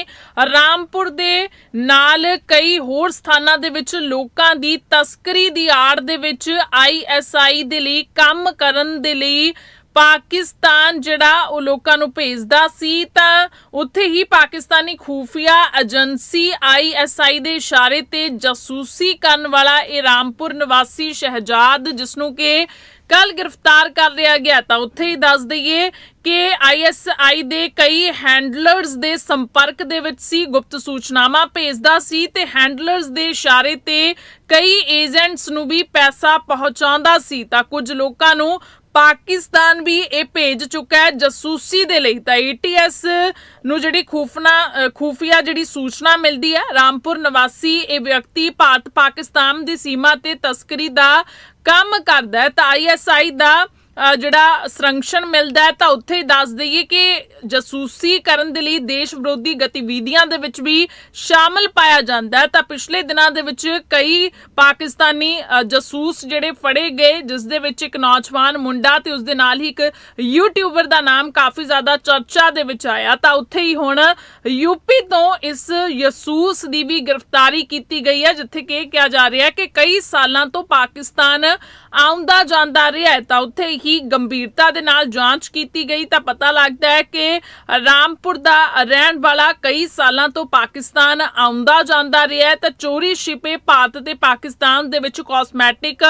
ਰਾਮਪੁਰ ਦੇ ਨਾਲ ਕਈ ਹੋਰ ਸਥਾਨਾਂ ਦੇ ਵਿੱਚ ਲੋਕਾਂ ਦੀ ਤਸਕਰੀ ਦੀ ਆੜ ਦੇ ਵਿੱਚ ਆਈਐਸਆਈ ਦੇ ਲਈ ਕੰਮ ਕਰਨ ਦੇ ਲਈ ਪਾਕਿਸਤਾਨ ਜਿਹੜਾ ਉਹ ਲੋਕਾਂ ਨੂੰ ਭੇਜਦਾ ਸੀ, ਤਾਂ ਉੱਥੇ ਹੀ ਪਾਕਿਸਤਾਨੀ ਖੂਫੀਆ ਏਜੰਸੀ ਆਈਐਸਆਈ ਦੇ ਇਸ਼ਾਰੇ ਤੇ ਜਾਸੂਸੀ ਕਰਨ ਵਾਲਾ ਇਹ ਰਾਮਪੁਰ ਨਿਵਾਸੀ ਸ਼ਹਿਜਾਦ ਜਿਸ ਨੂੰ ਕਿ ਕੱਲ ਗ੍ਰਿਫਤਾਰ ਕਰ ਲਿਆ ਗਿਆ। ਤਾਂ ਉੱਥੇ ਹੀ ਦੱਸ ਦਈਏ ਕਿ ਆਈਐਸਆਈ ਦੇ ਕਈ ਹੈਂਡਲਰਸ ਦੇ ਸੰਪਰਕ ਦੇ ਵਿੱਚ ਸੀ, ਗੁਪਤ ਸੂਚਨਾਵਾਂ ਭੇਜਦਾ ਸੀ ਤੇ ਹੈਂਡਲਰਸ ਦੇ ਇਸ਼ਾਰੇ ਤੇ ਕਈ ਏਜੰਟਸ ਨੂੰ ਵੀ ਪੈਸਾ ਪਹੁੰਚਾਉਂਦਾ ਸੀ। ਤਾਂ ਕੁਝ ਲੋਕਾਂ ਨੂੰ ਪਾਕਿਸਤਾਨ ਵੀ ਇਹ ਭੇਜ ਚੁੱਕਾ ਹੈ ਜਾਸੂਸੀ ਦੇ ਲਈ। ਤਾਂ ਏਟੀਐਸ ਨੂੰ ਜਿਹੜੀ ਖੂਫਨਾ ਅ, ਖੂਫੀਆ ਜਿਹੜੀ ਸੂਚਨਾ ਮਿਲਦੀ ਹੈ ਰਾਮਪੁਰ ਨਿਵਾਸੀ ਇਹ ਵਿਅਕਤੀ ਭਾਰਤ ਪਾਕਿਸਤਾਨ ਦੀ ਸੀਮਾ ਤੇ ਤਸਕਰੀ ਦਾ ਕੰਮ ਕਰਦਾ ਹੈ। ਤਾਂ ਆਈਐਸਆਈ ਦਾ ਜਿਹੜਾ ਸੰਰਕਸ਼ਣ ਮਿਲਦਾ ਹੈ ਤਾਂ ਉੱਥੇ ਦੱਸ ਦਈਏ ਕਿ ਜਾਸੂਸੀ ਕਰਨ ਦੇ ਲਈ ਦੇਸ਼ ਵਿਰੋਧੀ ਗਤੀਵਿਧੀਆਂ ਦੇ ਵਿੱਚ ਵੀ ਸ਼ਾਮਲ ਪਾਇਆ ਜਾਂਦਾ ਹੈ। ਤਾਂ ਪਿਛਲੇ ਦਿਨਾਂ ਦੇ ਵਿੱਚ ਕਈ ਪਾਕਿਸਤਾਨੀ ਅ, ਜਾਸੂਸ ਜਿਹੜੇ ਫੜੇ ਗਏ ਜਿਸ ਦੇ ਵਿੱਚ ਇੱਕ ਨੌਜਵਾਨ ਮੁੰਡਾ ਤੇ ਉਸ ਦੇ ਨਾਲ ਹੀ ਇੱਕ ਯੂਟਿਊਬਰ ਦਾ ਨਾਮ ਕਾਫੀ ਜ਼ਿਆਦਾ ਚਰਚਾ ਦੇ ਵਿੱਚ ਆਇਆ। ਤਾਂ ਉੱਥੇ ਹੀ ਹੁਣ ਯੂਪੀ ਤੋਂ ਇਸ ਯਸੂਸ ਦੀ ਵੀ ਗ੍ਰਿਫਤਾਰੀ ਕੀਤੀ ਗਈ ਹੈ ਜਿੱਥੇ ਕਿ ਕਿਹਾ ਜਾ ਰਿਹਾ ਹੈ ਕਿ ਕਈ ਸਾਲਾਂ ਤੋਂ ਪਾਕਿਸਤਾਨ ਆਉਂਦਾ ਜਾਂਦਾ ਰਿਹਾ ਹੈ। ਤਾਂ ਉੱਥੇ ਹੀ ਗੰਭੀਰਤਾ ਦੇ ਨਾਲ ਜਾਂਚ ਕੀਤੀ ਗਈ ਤਾਂ ਪਤਾ ਲੱਗਦਾ ਹੈ ਕਿ ਰਾਮਪੁਰ ਦਾ ਰਹਿਣ ਵਾਲਾ ਕਈ ਸਾਲਾਂ ਤੋਂ ਪਾਕਿਸਤਾਨ ਆਉਂਦਾ ਜਾਂਦਾ ਰਿਹਾ ਤਾਂ ਚੋਰੀ ਛਿਪੇ ਭਾਰਤ ਤੇ ਪਾਕਿਸਤਾਨ ਦੇ ਵਿੱਚ ਕਾਸਮੈਟਿਕ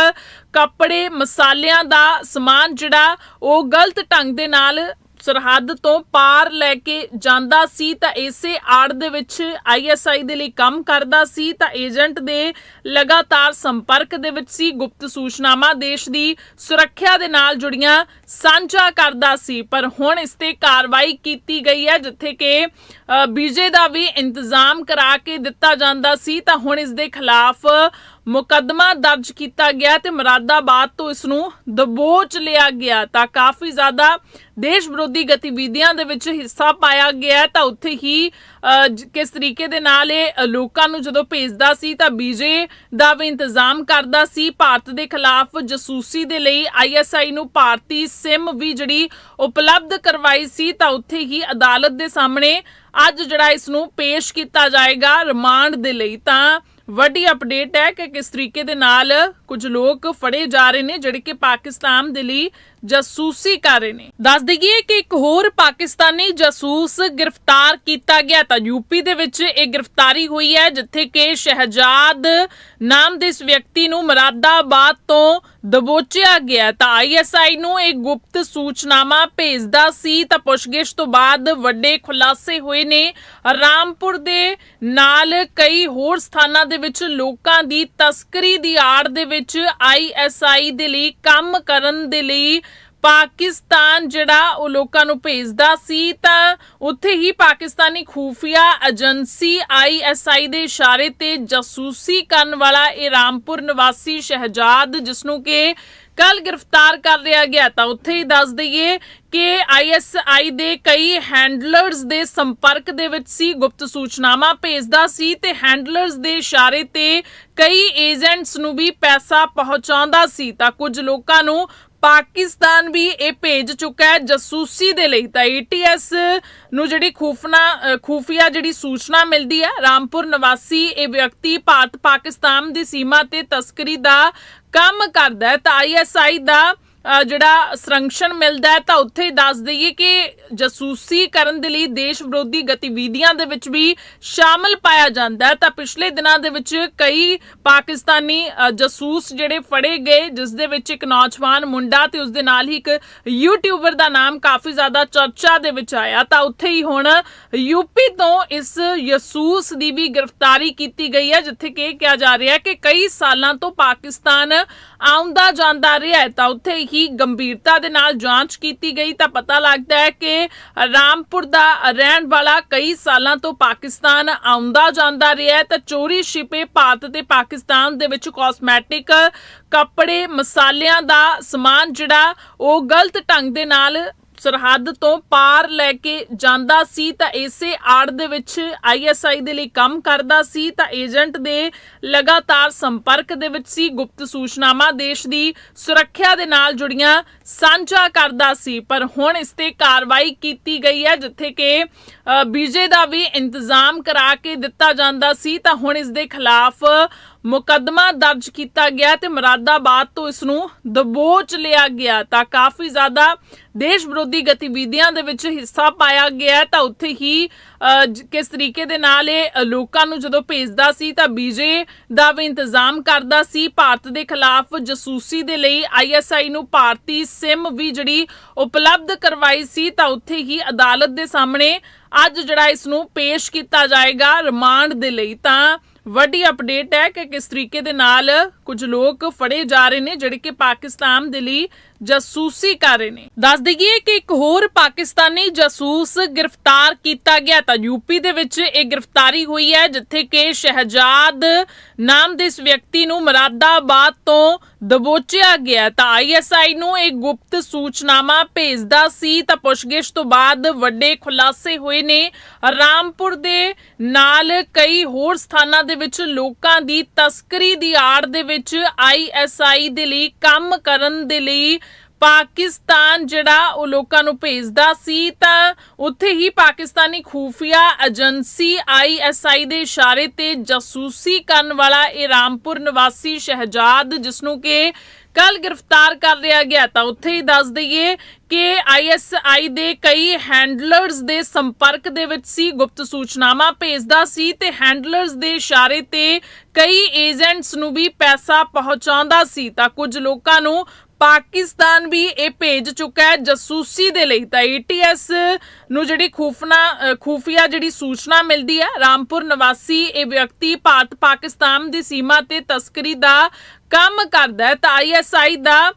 ਕੱਪੜੇ, ਮਸਾਲਿਆਂ ਦਾ ਸਮਾਨ ਜਿਹੜਾ ਉਹ ਗਲਤ ਢੰਗ ਦੇ ਨਾਲ ਸਰਹੱਦ ਤੋਂ ਪਾਰ ਲੈ ਕੇ ਜਾਂਦਾ ਸੀ ਤਾਂ ਇਸੇ ਆੜ ਦੇ ਵਿੱਚ ਆਈਐਸਆਈ ਦੇ ਲਈ ਕੰਮ ਕਰਦਾ ਸੀ ਤਾਂ ਏਜੰਟ ਦੇ ਲਗਾਤਾਰ ਸੰਪਰਕ ਦੇ ਵਿੱਚ ਸੀ, ਗੁਪਤ ਸੂਚਨਾਵਾਂ ਦੇਸ਼ ਦੀ ਸੁਰੱਖਿਆ ਦੇ ਨਾਲ ਜੁੜੀਆਂ ਸਾਂਝਾ ਕਰਦਾ ਸੀ। ਪਰ ਹੁਣ ਇਸ ਤੇ ਕਾਰਵਾਈ ਕੀਤੀ ਗਈ ਹੈ, ਜਿੱਥੇ ਕਿ ਬੀਜੇ ਦਾ ਵੀ ਇੰਤਜ਼ਾਮ ਕਰਾ ਕੇ ਦਿੱਤਾ ਜਾਂਦਾ ਸੀ ਤਾਂ ਹੁਣ ਇਸ ਦੇ ਖਿਲਾਫ ਮੁਕੱਦਮਾ ਦਰਜ ਕੀਤਾ ਗਿਆ ਤੇ ਮਰਾਦਾਬਾਦ ਤੋਂ ਇਸ ਨੂੰ ਦਬੋਚ ਲਿਆ ਗਿਆ। ਤਾਂ ਕਾਫੀ ਜ਼ਿਆਦਾ ਦੇਸ਼ ਵਿਰੋਧੀ ਗਤੀਵਿਧੀਆਂ ਦੇ ਵਿੱਚ ਹਿੱਸਾ ਪਾਇਆ ਗਿਆ ਤਾਂ ਉੱਥੇ ਹੀ ਕਿਸ ਤਰੀਕੇ ਦੇ ਨਾਲ ਇਹ ਲੋਕਾਂ ਨੂੰ ਜਦੋਂ ਭੇਜਦਾ ਸੀ ਤਾਂ ਬੀਜੇ ਦਾ ਵੀ ਇੰਤਜ਼ਾਮ ਕਰਦਾ ਸੀ। ਭਾਰਤ ਦੇ ਖਿਲਾਫ ਜਸੂਸੀ ਦੇ ਲਈ ਆਈਐਸਆਈ ਨੂੰ ਭਾਰਤੀ ਸਿਮ ਵੀ ਜਿਹੜੀ ਉਪਲਬਧ ਕਰਵਾਈ ਸੀ ਤਾਂ ਉੱਥੇ ਹੀ ਅਦਾਲਤ ਦੇ ਸਾਹਮਣੇ ਅੱਜ ਜਿਹੜਾ ਇਸ ਨੂੰ ਪੇਸ਼ ਕੀਤਾ ਜਾਏਗਾ ਰਿਮਾਂਡ ਦੇ ਲਈ। ਤਾਂ ਵੱਡੀ ਅਪਡੇਟ ਹੈ ਕਿ ਕਿਸ ਤਰੀਕੇ ਦੇ ਨਾਲ ਕੁਝ ਲੋਕ ਫੜੇ ਜਾ ਰਹੇ ਨੇ, ਜਿਹੜੇ ਕਿ ਪਾਕਿਸਤਾਨ ਦੇ ਲਈ ਜਾਸੂਸੀ ਕਰ ਰਹੇ ਨੇ। ਦੱਸ ਦਈਏ ਕਿ ਇੱਕ ਹੋਰ ਪਾਕਿਸਤਾਨੀ ਜਾਸੂਸ ਗ੍ਰਿਫਤਾਰ ਕੀਤਾ ਗਿਆ ਤਾਂ ਯੂਪੀ ਦੇ ਵਿੱਚ ਇਹ ਗ੍ਰਿਫਤਾਰੀ ਹੋਈ ਹੈ, ਜਿੱਥੇ ਕਿ ਸ਼ਹਿਜਾਦ ਨਾਮ ਦੇ ਇਸ ਵਿਅਕਤੀ ਨੂੰ ਮਰਾਦਾਬਾਦ ਤੋਂ ਦਬੋਚਿਆ ਗਿਆ ਤਾਂ ਆਈਐਸਆਈ ਨੂੰ ਇੱਕ ਗੁਪਤ ਸੂਚਨਾਵਾਂ ਭੇਜਦਾ ਸੀ, ਤਾਂ ਪੁੱਛਗਿੱਛ ਤੋਂ ਬਾਅਦ ਵੱਡੇ ਖੁਲਾਸੇ ਹੋਏ ਨੇ। ਰਾਮਪੁਰ ਦੇ ਨਾਲ ਕਈ ਹੋਰ ਸਥਾਨਾਂ ਦੇ ਵਿੱਚ ਲੋਕਾਂ ਦੀ ਤਸਕਰੀ ਦੀ ਆੜ ਦੇ ਵਿੱਚ ਆਈਐਸਆਈ ਦੇ ਲਈ ਕੰਮ ਕਰਨ ਦੇ ਲਈ ਪਾਕਿਸਤਾਨ ਜਿਹੜਾ ਉਹ ਲੋਕਾਂ ਨੂੰ ਭੇਜਦਾ ਸੀ, ਤਾਂ ਉੱਥੇ ਹੀ ਪਾਕਿਸਤਾਨੀ ਖੂਫੀਆ ਏਜੰਸੀ ਆਈਐਸਆਈ ਦੇ ਇਸ਼ਾਰੇ ਤੇ ਜਾਸੂਸੀ ਕਰਨ ਵਾਲਾ ਇਹ ਰਾਮਪੁਰ ਨਿਵਾਸੀ ਸ਼ਹਿਜਾਦ ਜਿਸ ਨੂੰ ਕਿ ਕੱਲ ਗ੍ਰਿਫਤਾਰ ਕਰ ਲਿਆ ਗਿਆ। ਤਾਂ ਉੱਥੇ ਹੀ ਦੱਸ ਦਈਏ ਕਿ ਆਈਐਸਆਈ ਦੇ ਕਈ ਹੈਂਡਲਰਸ ਦੇ ਸੰਪਰਕ ਦੇ ਵਿੱਚ ਸੀ ਗੁਪਤ ਸੂਚਨਾਵਾਂ ਭੇਜਦਾ ਸੀ ਤੇ ਹੈਂਡਲਰਸ ਦੇ ਇਸ਼ਾਰੇ ਤੇ ਕਈ ਏਜੰਟਸ ਨੂੰ ਵੀ ਪੈਸਾ ਪਹੁੰਚਾਉਂਦਾ ਸੀ। ਤਾਂ ਕੁਝ ਲੋਕਾਂ ਨੂੰ ਪਾਕਿਸਤਾਨ ਵੀ ਇਹ ਭੇਜ ਚੁੱਕਾ ਹੈ ਜਾਸੂਸੀ ਦੇ ਲਈ। ਤਾਂ ਏਟੀਐਸ ਨੂੰ ਜਿਹੜੀ ਖੂਫਨਾ ਅ, ਖੂਫੀਆ ਜਿਹੜੀ ਸੂਚਨਾ ਮਿਲਦੀ ਹੈ ਰਾਮਪੁਰ ਨਿਵਾਸੀ ਇਹ ਵਿਅਕਤੀ ਭਾਰਤ ਪਾਕਿਸਤਾਨ ਦੀ ਸੀਮਾ ਤੇ ਤਸਕਰੀ ਦਾ ਕੰਮ ਕਰਦਾ ਹੈ। ਤਾਂ ਆਈਐਸਆਈ ਦਾ ਜਿਹੜਾ ਸੰਰਕਸ਼ਣ ਮਿਲਦਾ ਹੈ, ਤਾਂ ਉੱਥੇ ਹੀ ਦੱਸ ਦਈਏ ਕਿ ਜਸੂਸੀ ਕਰਨ ਦੇ ਲਈ ਦੇਸ਼ ਵਿਰੋਧੀ ਗਤੀਵਿਧੀਆਂ ਦੇ ਵਿੱਚ ਵੀ ਸ਼ਾਮਲ ਪਾਇਆ ਜਾਂਦਾ ਹੈ। ਤਾਂ ਪਿਛਲੇ ਦਿਨਾਂ ਦੇ ਵਿੱਚ ਕਈ ਪਾਕਿਸਤਾਨੀ ਜਸੂਸ ਜਿਹੜੇ ਫੜੇ ਗਏ, ਜਿਸ ਦੇ ਵਿੱਚ ਇੱਕ ਨੌਜਵਾਨ ਮੁੰਡਾ ਤੇ ਉਸ ਦੇ ਨਾਲ ਹੀ ਇੱਕ ਯੂਟਿਊਬਰ ਦਾ ਨਾਮ ਕਾਫੀ ਜ਼ਿਆਦਾ ਚਰਚਾ ਦੇ ਵਿੱਚ ਆਇਆ। ਤਾਂ ਉੱਥੇ ਹੀ ਹੁਣ ਯੂਪੀ ਤੋਂ ਇਸ ਯਸੂਸ ਦੀ ਵੀ ਗ੍ਰਿਫਤਾਰੀ ਕੀਤੀ ਗਈ ਹੈ, ਜਿੱਥੇ ਕਿ ਕਿਹਾ ਜਾ ਰਿਹਾ ਹੈ ਕਿ ਕਈ ਸਾਲਾਂ ਤੋਂ ਪਾਕਿਸਤਾਨ ਆਉਂਦਾ ਜਾਂਦਾ ਰਿਹਾ ਹੈ। ਤਾਂ ਉੱਥੇ ਹੀ ਗੰਭੀਰਤਾ ਦੇ ਨਾਲ ਜਾਂਚ ਕੀਤੀ ਗਈ ਤਾਂ ਪਤਾ ਲੱਗਦਾ ਹੈ ਕਿ ਰਾਮਪੁਰ ਦਾ ਰਹਿਣ ਵਾਲਾ ਕਈ ਸਾਲਾਂ ਤੋਂ ਪਾਕਿਸਤਾਨ ਆਉਂਦਾ ਜਾਂਦਾ ਰਿਹਾ ਤਾਂ ਚੋਰੀ ਛਿਪੇ ਭਾਰਤ ਤੇ ਪਾਕਿਸਤਾਨ ਦੇ ਵਿੱਚ ਕਾਸਮੈਟਿਕ ਕੱਪੜੇ, ਮਸਾਲਿਆਂ ਦਾ ਸਮਾਨ ਜਿਹੜਾ ਉਹ ਗਲਤ ਢੰਗ ਦੇ ਨਾਲ ਸਰਹੱਦ ਤੋਂ ਪਾਰ ਲੈ ਕੇ ਜਾਂਦਾ ਸੀ ਤਾਂ ਇਸੇ ਆੜ ਦੇ ਵਿੱਚ ਆਈਐਸਆਈ ਦੇ ਲਈ ਕੰਮ ਕਰਦਾ ਸੀ ਤਾਂ ਏਜੰਟ ਦੇ ਲਗਾਤਾਰ ਸੰਪਰਕ ਦੇ ਵਿੱਚ ਸੀ। ਗੁਪਤ ਸੂਚਨਾਵਾਂ ਦੇਸ਼ ਦੀ ਸੁਰੱਖਿਆ ਦੇ ਨਾਲ ਜੁੜੀਆਂ ਸਾਂਝਾ ਕਰਦਾ ਸੀ, ਪਰ ਹੁਣ ਇਸ ਤੇ ਕਾਰਵਾਈ ਕੀਤੀ ਗਈ ਹੈ, ਜਿੱਥੇ ਕਿ ਬੀਜੇ ਦਾ ਵੀ ਇੰਤਜ਼ਾਮ ਕਰਾ ਕੇ ਦਿੱਤਾ ਜਾਂਦਾ ਸੀ, ਤਾਂ ਹੁਣ ਇਸ ਦੇ ਖਿਲਾਫ ਮੁਕੱਦਮਾ ਦਰਜ ਕੀਤਾ ਗਿਆ ਤੇ ਮੁਰਾਦਾਬਾਦ ਤੋਂ ਇਸ ਨੂੰ ਦਬੋਚ ਲਿਆ ਗਿਆ। ਤਾਂ ਕਾਫੀ ਜ਼ਿਆਦਾ ਦੇਸ਼ ਵਿਰੋਧੀ ਗਤੀਵਿਧੀਆਂ ਦੇ ਵਿੱਚ ਹਿੱਸਾ ਪਾਇਆ ਗਿਆ ਤਾਂ ਉੱਥੇ ਹੀ ਕਿਸ ਤਰੀਕੇ ਦੇ ਨਾਲ ਇਹ ਲੋਕਾਂ ਨੂੰ ਜਦੋਂ ਭੇਜਦਾ ਸੀ, ਤਾਂ ਬੀਜੇ ਦਾ ਵੀ ਇੰਤਜ਼ਾਮ ਕਰਦਾ ਸੀ। ਭਾਰਤ ਦੇ ਖਿਲਾਫ ਜਸੂਸੀ ਦੇ ਲਈ ਆਈਐਸਆਈ ਨੂੰ ਭਾਰਤੀ ਸਿਮ ਵੀ ਜਿਹੜੀ ਉਪਲਬਧ ਕਰਵਾਈ ਸੀ, ਤਾਂ ਉੱਥੇ ਹੀ ਅਦਾਲਤ ਦੇ ਸਾਹਮਣੇ ਅੱਜ ਜਿਹੜਾ ਇਸ ਨੂੰ ਪੇਸ਼ ਕੀਤਾ ਜਾਏਗਾ ਰਿਮਾਂਡ ਦੇ ਲਈ। ਤਾਂ ਵੱਡੀ ਅਪਡੇਟ ਹੈ ਕਿ ਕਿਸ ਤਰੀਕੇ ਦੇ ਨਾਲ ਕੁਝ ਲੋਕ ਫੜੇ ਜਾ ਰਹੇ ਨੇ, ਜਿਹੜੇ ਕਿ ਪਾਕਿਸਤਾਨ ਦੇ ਲਈ ਜਾਸੂਸੀ ਕਰ ਰਹੇ ਨੇ। ਦੱਸ ਦਈਏ ਕਿ ਇੱਕ ਹੋਰ ਪਾਕਿਸਤਾਨੀ ਜਾਸੂਸ ਗ੍ਰਿਫਤਾਰ ਕੀਤਾ ਗਿਆ ਤਾਂ ਯੂਪੀ ਦੇ ਵਿੱਚ ਇਹ ਗ੍ਰਿਫਤਾਰੀ ਹੋਈ ਹੈ, ਜਿੱਥੇ ਕਿ ਸ਼ਹਿਜਾਦ ਨਾਮ ਦੇ ਇਸ ਵਿਅਕਤੀ ਨੂੰ ਮਰਾਦਾਬਾਦ ਤੋਂ ਦਬੋਚਿਆ ਗਿਆ ਤਾਂ ਆਈਐਸਆਈ ਨੂੰ ਇੱਕ ਗੁਪਤ ਸੂਚਨਾਮਾ ਭੇਜਦਾ ਸੀ ਤਾਂ ਪੁੱਛਗਿੱਛ ਤੋਂ ਬਾਅਦ ਵੱਡੇ ਖੁਲਾਸੇ ਹੋਏ ਨੇ। ਰਾਮਪੁਰ ਦੇ ਨਾਲ ਕਈ ਹੋਰ ਸਥਾਨਾਂ ਦੇ ਵਿੱਚ ਲੋਕਾਂ ਦੀ ਤਸਕਰੀ ਦੀ ਆੜ ਦੇ ਵਿੱਚ ਆਈਐਸਆਈ ਦੇ ਲਈ, ਕੰਮ ਕਰਨ ਦੇ ਲਈ ਪਾਕਿਸਤਾਨ ਜਿਹੜਾ ਉਹ ਲੋਕਾਂ ਨੂੰ ਭੇਜਦਾ ਸੀ, ਤਾਂ ਉੱਥੇ ਹੀ ਪਾਕਿਸਤਾਨੀ ਖੂਫੀਆ ਏਜੰਸੀ ਆਈਐਸਆਈ ਦੇ ਇਸ਼ਾਰੇ ਤੇ ਜਾਸੂਸੀ ਕਰਨ ਵਾਲਾ ਇਹ ਰਾਮਪੁਰ ਨਿਵਾਸੀ ਸ਼ਹਿਜਾਦ, ਜਿਸ ਨੂੰ ਕਿ ਕੱਲ ਗ੍ਰਿਫਤਾਰ ਕਰ ਲਿਆ ਗਿਆ। ਤਾਂ ਉੱਥੇ ਹੀ ਦੱਸ ਦਈਏ ਕਿ ਆਈਐਸਆਈ ਦੇ ਕਈ ਹੈਂਡਲਰਸ ਦੇ ਸੰਪਰਕ ਦੇ ਵਿੱਚ ਸੀ, ਗੁਪਤ ਸੂਚਨਾਵਾਂ ਭੇਜਦਾ ਸੀ ਤੇ ਹੈਂਡਲਰਸ ਦੇ ਇਸ਼ਾਰੇ ਤੇ ਕਈ ਏਜੰਟਸ ਨੂੰ ਵੀ ਪੈਸਾ ਪਹੁੰਚਾਉਂਦਾ ਸੀ। ਤਾਂ ਕੁਝ ਲੋਕਾਂ ਨੂੰ ਪਾਕਿਸਤਾਨ ਵੀ ਇਹ ਭੇਜ ਚੁੱਕਾ ਹੈ ਜਾਸੂਸੀ ਦੇ ਲਈ। ਤਾਂ ਏਟੀਐਸ ਨੂੰ ਜਿਹੜੀ ਖੂਫਨਾ ਅ, ਖੂਫੀਆ ਜਿਹੜੀ ਸੂਚਨਾ ਮਿਲਦੀ ਹੈ ਰਾਮਪੁਰ ਨਿਵਾਸੀ ਇਹ ਵਿਅਕਤੀ ਭਾਰਤ ਪਾਕਿਸਤਾਨ ਦੀ ਸੀਮਾ ਤੇ ਤਸਕਰੀ ਦਾ ਕੰਮ ਕਰਦਾ ਹੈ। ਤਾਂ ਆਈਐਸਆਈ ਦਾ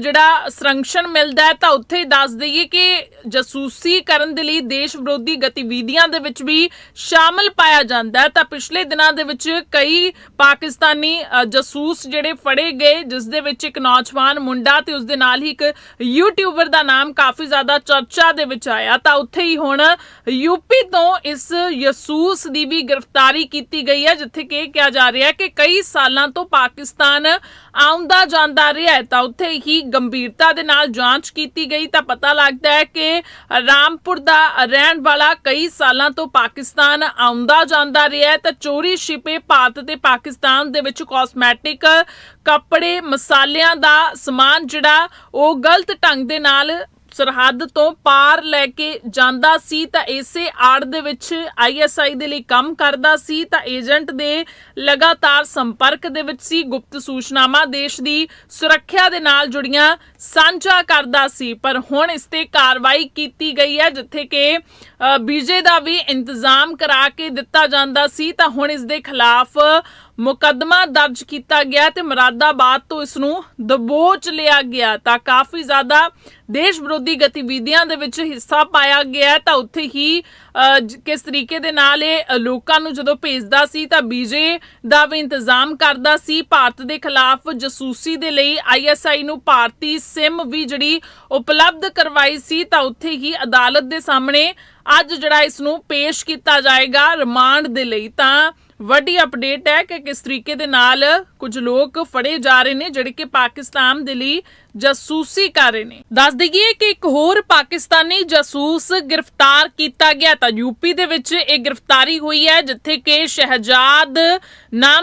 ਜਿਹੜਾ ਸੰਰਕਸ਼ਣ ਮਿਲਦਾ ਹੈ ਤਾਂ ਉੱਥੇ ਹੀ ਦੱਸ ਦਈਏ ਕਿ ਜਾਸੂਸੀ ਕਰਨ ਦੇ ਲਈ ਦੇਸ਼ ਵਿਰੋਧੀ ਗਤੀਵਿਧੀਆਂ ਦੇ ਵਿੱਚ ਵੀ ਸ਼ਾਮਲ ਪਾਇਆ ਜਾਂਦਾ ਹੈ। ਤਾਂ ਪਿਛਲੇ ਦਿਨਾਂ ਦੇ ਵਿੱਚ ਕਈ ਪਾਕਿਸਤਾਨੀ ਅ, ਜਾਸੂਸ ਜਿਹੜੇ ਫੜੇ ਗਏ ਜਿਸ ਦੇ ਵਿੱਚ ਇੱਕ ਨੌਜਵਾਨ ਮੁੰਡਾ ਤੇ ਉਸ ਦੇ ਨਾਲ ਹੀ ਇੱਕ ਯੂਟਿਊਬਰ ਦਾ ਨਾਮ ਕਾਫੀ ਜ਼ਿਆਦਾ ਚਰਚਾ ਦੇ ਵਿੱਚ ਆਇਆ। ਤਾਂ ਉੱਥੇ ਹੀ ਹੁਣ ਯੂਪੀ ਤੋਂ ਇਸ ਯਸੂਸ ਦੀ ਵੀ ਗ੍ਰਿਫਤਾਰੀ ਕੀਤੀ ਗਈ ਹੈ ਜਿੱਥੇ ਕਿ ਇਹ ਕਿਹਾ ਜਾ ਰਿਹਾ ਹੈ ਕਿ ਕਈ ਸਾਲਾਂ ਤੋਂ ਪਾਕਿਸਤਾਨ ਆਉਂਦਾ ਜਾਂਦਾ ਰਿਹਾ ਹੈ। ਤਾਂ ਉੱਥੇ ਹੀ ਗੰਭੀਰਤਾ ਦੇ ਨਾਲ ਜਾਂਚ ਕੀਤੀ ਗਈ ਤਾਂ ਪਤਾ ਲੱਗਦਾ ਹੈ ਕਿ ਰਾਮਪੁਰ ਦਾ ਰਹਿਣ ਵਾਲਾ ਕਈ ਸਾਲਾਂ ਤੋਂ ਪਾਕਿਸਤਾਨ ਆਉਂਦਾ ਜਾਂਦਾ ਰਿਹਾ ਹੈ। ਤਾਂ ਚੋਰੀ ਛਿਪੇ ਭਾਰਤ ਤੇ ਪਾਕਿਸਤਾਨ ਦੇ ਵਿੱਚ ਕਾਸਮੈਟਿਕ ਕੱਪੜੇ, ਮਸਾਲਿਆਂ ਦਾ ਸਮਾਨ ਜਿਹੜਾ ਉਹ ਗਲਤ ਢੰਗ ਦੇ ਨਾਲ ਸਰਹੱਦ ਤੋਂ ਪਾਰ ਲੈ ਕੇ ਜਾਂਦਾ ਸੀ ਤਾਂ ਇਸੇ ਆੜ ਦੇ ਵਿੱਚ ਆਈਐਸਆਈ ਦੇ ਲਈ ਕੰਮ ਕਰਦਾ ਸੀ ਤਾਂ ਏਜੰਟ ਦੇ ਲਗਾਤਾਰ ਸੰਪਰਕ ਦੇ ਵਿੱਚ ਸੀ, ਗੁਪਤ ਸੂਚਨਾਵਾਂ ਦੇਸ਼ ਦੀ ਸੁਰੱਖਿਆ ਦੇ ਨਾਲ ਜੁੜੀਆਂ, ਸਾਂਝਾ ਕਰਦਾ ਸੀ। ਪਰ ਹੁਣ ਇਸ ਤੇ ਕਾਰਵਾਈ ਕੀਤੀ ਗਈ ਹੈ, ਜਿੱਥੇ ਕਿ ਵੀਜ਼ੇ ਦਾ ਵੀ ਇੰਤਜ਼ਾਮ ਕਰਾ ਕੇ ਦਿੱਤਾ ਜਾਂਦਾ ਸੀ, ਤਾਂ ਹੁਣ ਇਸ ਦੇ ਖਿਲਾਫ ਮੁਕੱਦਮਾ ਦਰਜ ਕੀਤਾ ਗਿਆ ਤੇ ਮੁਰਾਦਾਬਾਦ ਤੋਂ ਇਸ ਨੂੰ ਦਬੋਚ ਲਿਆ ਗਿਆ। ਤਾਂ ਕਾਫੀ ਜ਼ਿਆਦਾ ਦੇਸ਼ ਵਿਰੋਧੀ ਗਤੀਵਿਧੀਆਂ ਦੇ ਵਿੱਚ ਹਿੱਸਾ ਪਾਇਆ ਗਿਆ ਤਾਂ ਉੱਥੇ ਹੀ ਕਿਸ ਤਰੀਕੇ ਦੇ ਨਾਲ ਇਹ ਲੋਕਾਂ ਨੂੰ ਜਦੋਂ ਭੇਜਦਾ ਸੀ, ਤਾਂ ਬੀਜੇ ਦਾ ਵੀ ਇੰਤਜ਼ਾਮ ਕਰਦਾ ਸੀ। ਭਾਰਤ ਦੇ ਖਿਲਾਫ ਜਸੂਸੀ ਦੇ ਲਈ ਆਈਐਸਆਈ ਨੂੰ ਭਾਰਤੀ ਸਿਮ ਵੀ ਜਿਹੜੀ ਉਪਲਬਧ ਕਰਵਾਈ ਸੀ, ਤਾਂ ਉੱਥੇ ਹੀ ਅਦਾਲਤ ਦੇ ਸਾਹਮਣੇ ਅੱਜ ਜਿਹੜਾ ਇਸ ਨੂੰ ਪੇਸ਼ ਕੀਤਾ ਜਾਏਗਾ ਰਿਮਾਂਡ ਦੇ ਲਈ, ਤਾਂ ਵੱਡੀ ਅਪਡੇਟ ਹੈ ਕਿ ਕਿਸ ਤਰੀਕੇ ਦੇ ਨਾਲ ਕੁਝ ਲੋਕ ਫੜੇ ਜਾ ਰਹੇ ਨੇ, ਜਿਹੜੇ ਕਿ ਪਾਕਿਸਤਾਨ ਦੇ ਲਈ ਜਾਸੂਸੀ ਕਰ ਰਹੇ ਨੇ। ਦੱਸ ਦਈਏ ਕਿ ਇੱਕ ਹੋਰ ਪਾਕਿਸਤਾਨੀ ਜਾਸੂਸ ਗ੍ਰਿਫਤਾਰ ਕੀਤਾ ਗਿਆ, ਤਾਂ ਯੂਪੀ ਦੇ ਵਿੱਚ ਇਹ ਗ੍ਰਿਫਤਾਰੀ ਹੋਈ ਹੈ, ਜਿੱਥੇ ਕਿ ਸ਼ਹਿਜਾਦ ਨਾਮ